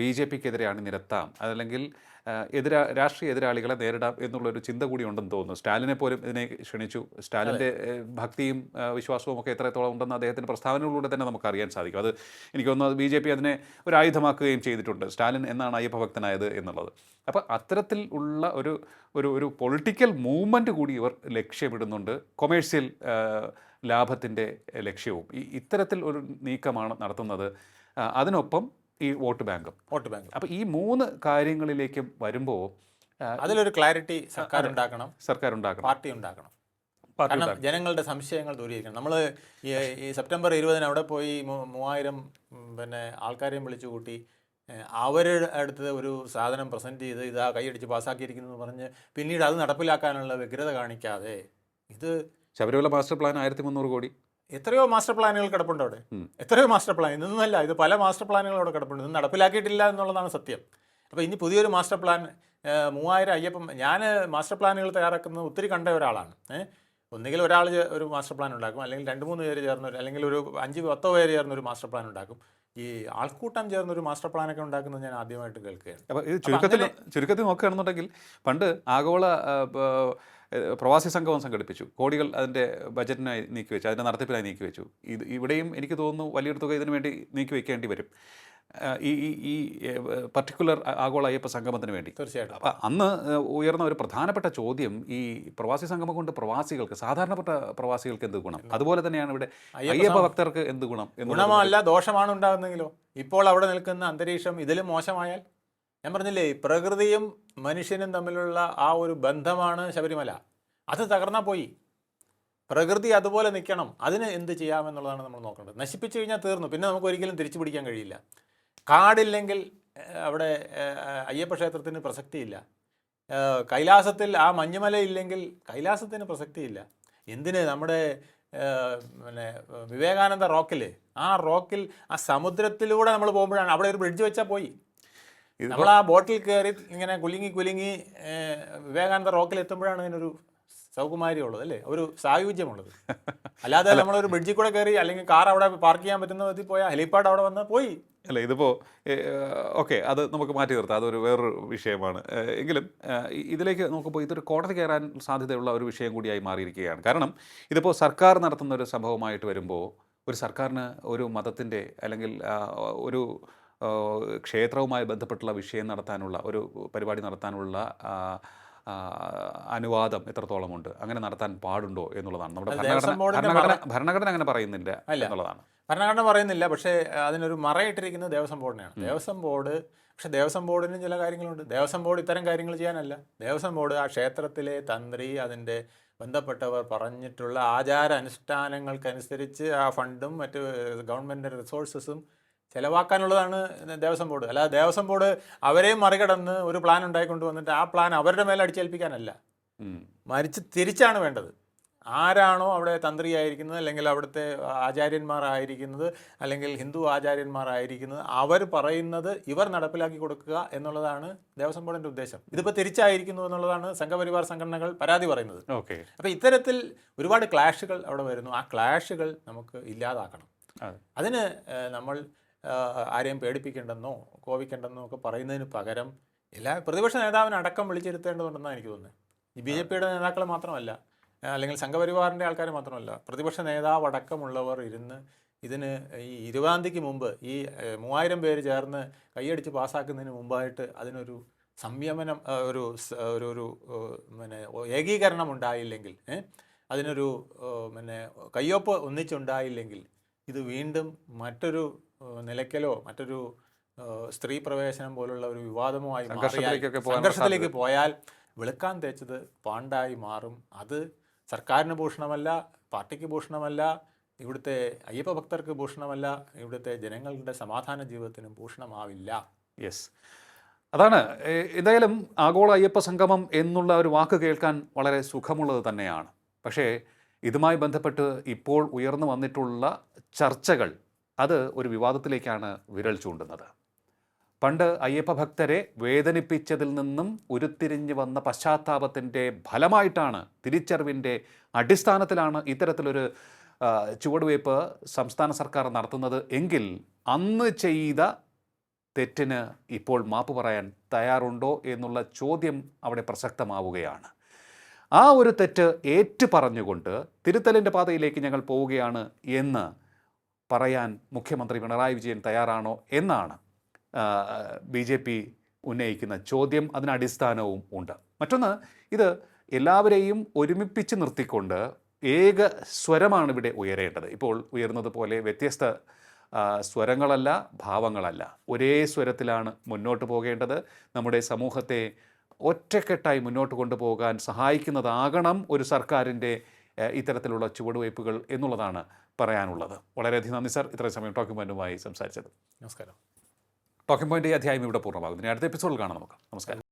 ബി ജെ പിക്കെതിരെയാണ് നിരത്താം. അതല്ലെങ്കിൽ എതിരാ രാഷ്ട്രീയ എതിരാളികളെ നേരിടാം എന്നുള്ളൊരു ചിന്ത കൂടി ഉണ്ടെന്ന് തോന്നുന്നു. സ്റ്റാലിനെ പോലും ഇതിനെ ക്ഷണിച്ചു. സ്റ്റാലിന്റെ ഭക്തിയും വിശ്വാസവും ഒക്കെ എത്രത്തോളം ഉണ്ടെന്ന് അദ്ദേഹത്തിന്റെ പ്രസ്താവനകളിലൂടെ തന്നെ നമുക്ക് അറിയാൻ സാധിക്കും. അത് എനിക്ക് തോന്നുന്നു ബി ജെ പി അതിനെ ഒരു ആയുധമാക്കുകയും ചെയ്തിട്ടുണ്ട്. സ്റ്റാലിൻ എന്നാണ് അയ്യപ്പഭക്തനായത് എന്നുള്ളത്. അപ്പോൾ അത്തരത്തിൽ ഉള്ള ഒരു ഒരു ഒരു പൊളിറ്റിക്കൽ മൂവ്മെന്റ് കൂടി ഇവർ ലക്ഷ്യമിടുന്നുണ്ട്. കൊമേഴ്സ്യൽ ലാഭത്തിന്റെ ലക്ഷ്യവും. ഈ ഇത്തരത്തിൽ ഒരു നീക്കമാണ് നടത്തുന്നത്. അതിനൊപ്പം ഈ വോട്ട് ബാങ്കും. Vote bank. അപ്പോൾ ഈ മൂന്ന് കാര്യങ്ങളിലേക്കും വരുമ്പോൾ അതിലൊരു ക്ലാരിറ്റി സർക്കാർ ഉണ്ടാക്കണം. സർക്കാർ ഉണ്ടാക്കണം. പാർട്ടി ഉണ്ടാക്കണം. കാരണം ജനങ്ങളുടെ സംശയങ്ങൾ ദൂരീകരിക്കണം. നമ്മൾ ഈ സെപ്റ്റംബർ ഇരുപതിന് അവിടെ പോയി മൂവായിരം പിന്നെ ആൾക്കാരെയും വിളിച്ചു കൂട്ടി അവരുടെ അടുത്ത് ഒരു സാധനം പ്രസന്റ് ചെയ്ത് ഇതാ കൈയടിച്ച് പാസ്സാക്കിയിരിക്കുന്നു എന്ന് പറഞ്ഞ് പിന്നീട് അത് നടപ്പിലാക്കാനുള്ള വ്യഗ്രത കാണിക്കാതെ ഇത് ശബരിമല മാസ്റ്റർ പ്ലാൻ ആയിരത്തി മുന്നൂറ് കോടി. എത്രയോ മാസ്റ്റർ പ്ലാനുകൾ കിടപ്പുണ്ട് അവിടെ. എത്രയോ മാസ്റ്റർ പ്ലാൻ. ഇതൊന്നുമല്ല ഇത് പല മാസ്റ്റർ പ്ലാനുകൾ അവിടെ കിടപ്പുണ്ട്. ഇത് നടപ്പിലാക്കിയിട്ടില്ല എന്നുള്ളതാണ് സത്യം. അപ്പോൾ ഇനി പുതിയൊരു മാസ്റ്റർ പ്ലാൻ മൂവായിരം അയ്യപ്പം ഞാൻ മാസ്റ്റർ പ്ലാനുകൾ തയ്യാറാക്കുന്നത് ഒത്തിരി കണ്ട ഒരാളാണ്. ഒന്നുകിൽ ഒരാൾ ഒരു മാസ്റ്റർ പ്ലാൻ ഉണ്ടാക്കും. അല്ലെങ്കിൽ രണ്ട് മൂന്ന് പേര് ചേർന്ന് ഒരു- അല്ലെങ്കിൽ ഒരു അഞ്ച് പത്തോ പേര് ചേർന്ന് ഒരു മാസ്റ്റർ പ്ലാൻ ഉണ്ടാക്കും. ഈ ആൾക്കൂട്ടം ചേർന്ന് ഒരു മാസ്റ്റർ പ്ലാൻ ഒക്കെ ഉണ്ടാക്കുന്നത് ഞാൻ ആദ്യമായിട്ട് കേൾക്കുകയാണ്. അപ്പോൾ ഇത് ചുരുക്കത്തിൽ ചുരുക്കത്തിൽ നോക്കുകയാണെന്നുണ്ടെങ്കിൽ പണ്ട് ആഗോള പ്രവാസി സംഗമം സംഘടിപ്പിച്ചു. കോടികൾ അതിന്റെ ബജറ്റിനായി നീക്കിവെച്ചു അതിന്റെ നടത്തിപ്പിനായി നീക്കി വെച്ചു. ഇത് ഇവിടെയും എനിക്ക് തോന്നുന്നു വലിയൊരു തുക ഇതിനു വേണ്ടി നീക്കി വെക്കേണ്ടി വരും. ഈ ഈ ഈ പർട്ടിക്കുലർ ആഗോള അയ്യപ്പ സംഗമത്തിന് വേണ്ടി. തീർച്ചയായിട്ടും. അപ്പം അന്ന് ഉയർന്ന ഒരു പ്രധാനപ്പെട്ട ചോദ്യം ഈ പ്രവാസി സംഗമം കൊണ്ട് പ്രവാസികൾക്ക് സാധാരണപ്പെട്ട പ്രവാസികൾക്ക് എന്ത് ഗുണം? അതുപോലെ തന്നെയാണ് ഇവിടെ അയ്യപ്പ ഭക്തർക്ക് എന്ത് ഗുണം ഗുണമല്ല ദോഷമാണ് ഉണ്ടാകുന്നെങ്കിലോ ഇപ്പോൾ അവിടെ നിൽക്കുന്ന അന്തരീക്ഷം ഇതിലും മോശമായാൽ? ഞാൻ പറഞ്ഞില്ലേ പ്രകൃതിയും മനുഷ്യനും തമ്മിലുള്ള ആ ഒരു ബന്ധമാണ് ശബരിമല. അത് തകർന്നാൽ പോയി. പ്രകൃതി അതുപോലെ നിൽക്കണം. അതിന് എന്ത് ചെയ്യാമെന്നുള്ളതാണ് നമ്മൾ നോക്കേണ്ടത്. നശിപ്പിച്ചു കഴിഞ്ഞാൽ തീർന്നു. പിന്നെ നമുക്ക് ഒരിക്കലും തിരിച്ചു പിടിക്കാൻ കഴിയില്ല. കാടില്ലെങ്കിൽ അവിടെ അയ്യപ്പ ക്ഷേത്രത്തിന് പ്രസക്തിയില്ല. കൈലാസത്തിൽ ആ മഞ്ഞുമല ഇല്ലെങ്കിൽ കൈലാസത്തിന് പ്രസക്തിയില്ല. എന്തിന് നമ്മുടെ പിന്നെ വിവേകാനന്ദ റോക്കിൽ ആ റോക്കിൽ ആ സമുദ്രത്തിലൂടെ നമ്മൾ പോകുമ്പോഴാണ് അവിടെ ഒരു ബ്രിഡ്ജ് വെച്ചാൽ പോയി. നമ്മൾ ആ ബോട്ടിൽ കയറി ഇങ്ങനെ കുലുങ്ങി കുലുങ്ങി വിവേകാനന്ദ റോക്കിൽ എത്തുമ്പോഴാണ് അതിനൊരു സൗകുമാരി ഉള്ളത് അല്ലേ? ഒരു സായുജ്യമുള്ളത്. അല്ലാതെ നമ്മളൊരു ബ്രിഡ്ജിൽ കൂടെ കയറി അല്ലെങ്കിൽ കാർ അവിടെ പാർക്ക് ചെയ്യാൻ പറ്റുന്ന വിധത്തിൽ പോയാൽ ഹെലിപ്പാഡ് അവിടെ വന്നാൽ പോയി. അല്ല ഇതിപ്പോൾ ഓക്കെ അത് നമുക്ക് മാറ്റി നിർത്താം. അതൊരു വേറൊരു വിഷയമാണ്. എങ്കിലും ഇതിലേക്ക് നോക്കുമ്പോൾ ഇതൊരു കോടതി കയറാൻ സാധ്യതയുള്ള ഒരു വിഷയം കൂടിയായി മാറിയിരിക്കുകയാണ്. കാരണം ഇതിപ്പോൾ സർക്കാർ നടത്തുന്ന ഒരു സംഭവമായിട്ട് വരുമ്പോൾ ഒരു സർക്കാരിന് ഒരു മതത്തിന്റെ അല്ലെങ്കിൽ ഒരു ക്ഷേത്രവുമായി ബന്ധപ്പെട്ടുള്ള വിഷയം നടത്താനുള്ള ഒരു പരിപാടി നടത്താനുള്ള അനുവാദം എത്രത്തോളമുണ്ട്? അങ്ങനെ നടത്താൻ പാടുണ്ടോ എന്നുള്ളതാണ്. നമ്മുടെ ഭരണഘടന ഭരണഘടന ഭരണഘടന അങ്ങനെ പറയുന്നില്ല എന്നുള്ളതാണ്. ഭരണഘടന പറയുന്നില്ല പക്ഷേ അതിനൊരു മറയിട്ടിരിക്കുന്നത് ദേവസ്വം ബോർഡിനെയാണ്. ദേവസ്വം ബോർഡ് പക്ഷെ ദേവസ്വം ബോർഡിനും ചില കാര്യങ്ങളുണ്ട്. ദേവസ്വം ബോർഡ് ഇത്തരം കാര്യങ്ങൾ ചെയ്യാനല്ല. ദേവസ്വം ബോർഡ് ആ ക്ഷേത്രത്തിലെ തന്ത്രി അതിന്റെ ബന്ധപ്പെട്ടവർ പറഞ്ഞിട്ടുള്ള ആചാര അനുഷ്ഠാനങ്ങൾക്കനുസരിച്ച് ആ ഫണ്ടും മറ്റ് ഗവൺമെന്റ് റിസോഴ്സസും ചെലവാക്കാനുള്ളതാണ് ദേവസ്വം ബോർഡ്. അല്ലാതെ ദേവസ്വം ബോർഡ് അവരെയും മറികടന്ന് ഒരു പ്ലാൻ ഉണ്ടായിക്കൊണ്ട് വന്നിട്ട് ആ പ്ലാൻ അവരുടെ മേലെ അടിച്ചേൽപ്പിക്കാനല്ല. മരിച്ച് തിരിച്ചാണ് വേണ്ടത്. ആരാണോ അവിടെ തന്ത്രിയായിരിക്കുന്നത് അല്ലെങ്കിൽ അവിടുത്തെ ആചാര്യന്മാരായിരിക്കുന്നത് അല്ലെങ്കിൽ ഹിന്ദു ആചാര്യന്മാരായിരിക്കുന്നത് അവർ പറയുന്നത് ഇവർ നടപ്പിലാക്കി കൊടുക്കുക എന്നുള്ളതാണ് ദേവസ്വം ബോർഡിന്റെ ഉദ്ദേശം. ഇതിപ്പോൾ തിരിച്ചായിരിക്കുന്നു എന്നുള്ളതാണ് സംഘപരിവാർ സംഘടനകൾ പരാതി പറയുന്നത്. ഓക്കെ. അപ്പോൾ ഇത്തരത്തിൽ ഒരുപാട് ക്ലാഷുകൾ അവിടെ വരുന്നു. ആ ക്ലാഷുകൾ നമുക്ക് ഇല്ലാതാക്കണം. അതെ. അതിന് നമ്മൾ ആരെയും പേടിപ്പിക്കേണ്ടെന്നോ കോപിക്കേണ്ടെന്നോ ഒക്കെ പറയുന്നതിന് പകരം എല്ലാ പ്രതിപക്ഷ നേതാവിനെ അടക്കം വിളിച്ചിരുത്തേണ്ടതുണ്ടെന്നാണ് എനിക്ക് തോന്നുന്നത്. ഈ ബി ജെ പിയുടെ നേതാക്കൾ മാത്രമല്ല അല്ലെങ്കിൽ സംഘപരിവാറിന്റെ ആൾക്കാർ മാത്രമല്ല പ്രതിപക്ഷ നേതാവ് അടക്കമുള്ളവർ ഇരുന്ന് ഇതിന് ഈ ഇരുപതാം തീയതിക്ക് മുമ്പ് ഈ മൂവായിരം പേര് ചേർന്ന് കൈയടിച്ച് പാസ്സാക്കുന്നതിന് മുമ്പായിട്ട് അതിനൊരു സംയമനം ഒരു ഒരു ഒരു പിന്നെ ഏകീകരണം ഉണ്ടായില്ലെങ്കിൽ അതിനൊരു പിന്നെ കയ്യൊപ്പ് ഒന്നിച്ചുണ്ടായില്ലെങ്കിൽ ഇത് വീണ്ടും മറ്റൊരു നിലയ്ക്കലോ മറ്റൊരു സ്ത്രീ പ്രവേശനം പോലുള്ള ഒരു വിവാദമോ ആയി മാറിയാൽ സംഘർഷത്തിലേക്ക് പോയാൽ വെളുക്കാൻ തേച്ചത് പാണ്ടായി മാറും. അത് സർക്കാരിന് ഭൂഷണമല്ല പാർട്ടിക്ക് ഭൂഷണമല്ല ഇവിടുത്തെ അയ്യപ്പ ഭക്തർക്ക് ഭൂഷണമല്ല ഇവിടുത്തെ ജനങ്ങളുടെ സമാധാന ജീവിതത്തിനും ഭൂഷണമാവില്ല. യെസ് അതാണ് ഏതായാലും എന്തായാലും ആഗോള അയ്യപ്പ സംഗമം എന്നുള്ള ഒരു വാക്ക് കേൾക്കാൻ വളരെ സുഖമുള്ളത് തന്നെയാണ്. പക്ഷേ ഇതുമായി ബന്ധപ്പെട്ട് ഇപ്പോൾ ഉയർന്നു വന്നിട്ടുള്ള ചർച്ചകൾ അത് ഒരു വിവാദത്തിലേക്കാണ് വിരൽ ചൂണ്ടുന്നത്. പണ്ട് അയ്യപ്പ ഭക്തരെ വേദനിപ്പിച്ചതിൽ നിന്നും ഉരുത്തിരിഞ്ഞു വന്ന പശ്ചാത്താപത്തിന്റെ ഫലമായിട്ടാണ് തിരിച്ചറിവിന്റെ അടിസ്ഥാനത്തിലാണ് ഇത്തരത്തിലൊരു ചുവടുവയ്പ് സംസ്ഥാന സർക്കാർ നടത്തുന്നത് എങ്കിൽ അന്ന് ചെയ്ത തെറ്റിന് ഇപ്പോൾ മാപ്പ് പറയാൻ തയ്യാറുണ്ടോ എന്നുള്ള ചോദ്യം അവിടെ പ്രസക്തമാവുകയാണ്. ആ ഒരു തെറ്റ് ഏറ്റു പറഞ്ഞുകൊണ്ട് തിരുത്തലിന്റെ പാതയിലേക്ക് ഞങ്ങൾ പോവുകയാണ് എന്ന് പറയാൻ മുഖ്യമന്ത്രി പിണറായി വിജയൻ തയ്യാറാണോ എന്നാണ് ബി ജെ പി ഉന്നയിക്കുന്ന ചോദ്യം അതിന് അടിസ്ഥാനവും ഉണ്ട്. മറ്റൊന്ന് ഇത് എല്ലാവരെയും ഒരുമിപ്പിച്ച് നിർത്തിക്കൊണ്ട് ഏക സ്വരമാണ് ഇവിടെ ഉയരേണ്ടത്. ഇപ്പോൾ ഉയർന്നത് പോലെ വ്യത്യസ്ത സ്വരങ്ങളല്ല ഭാവങ്ങളല്ല. ഒരേ സ്വരത്തിലാണ് മുന്നോട്ട് പോകേണ്ടത്. നമ്മുടെ സമൂഹത്തെ ഒറ്റക്കെട്ടായി മുന്നോട്ട് കൊണ്ടുപോകാൻ സഹായിക്കുന്നതാകണം ഒരു സർക്കാരിന്റെ ഇത്തരത്തിലുള്ള ചുവടുവയ്പ്പുകൾ എന്നുള്ളതാണ് പറയാനുള്ളത്. വളരെയധികം നന്ദി സാർ. ഇത്രയും സമയം ടോക്കിംഗ് പോയിന്റുമായി സംസാരിച്ചത് നമസ്കാരം. ടോക്കിംഗ് പോയിന്റ് ഈ അധ്യായം ഇവിടെ പൂർണമാകുന്നു ഇനി അടുത്ത എപ്പിസോഡിൽ കാണാം നമുക്ക്. നമസ്കാരം.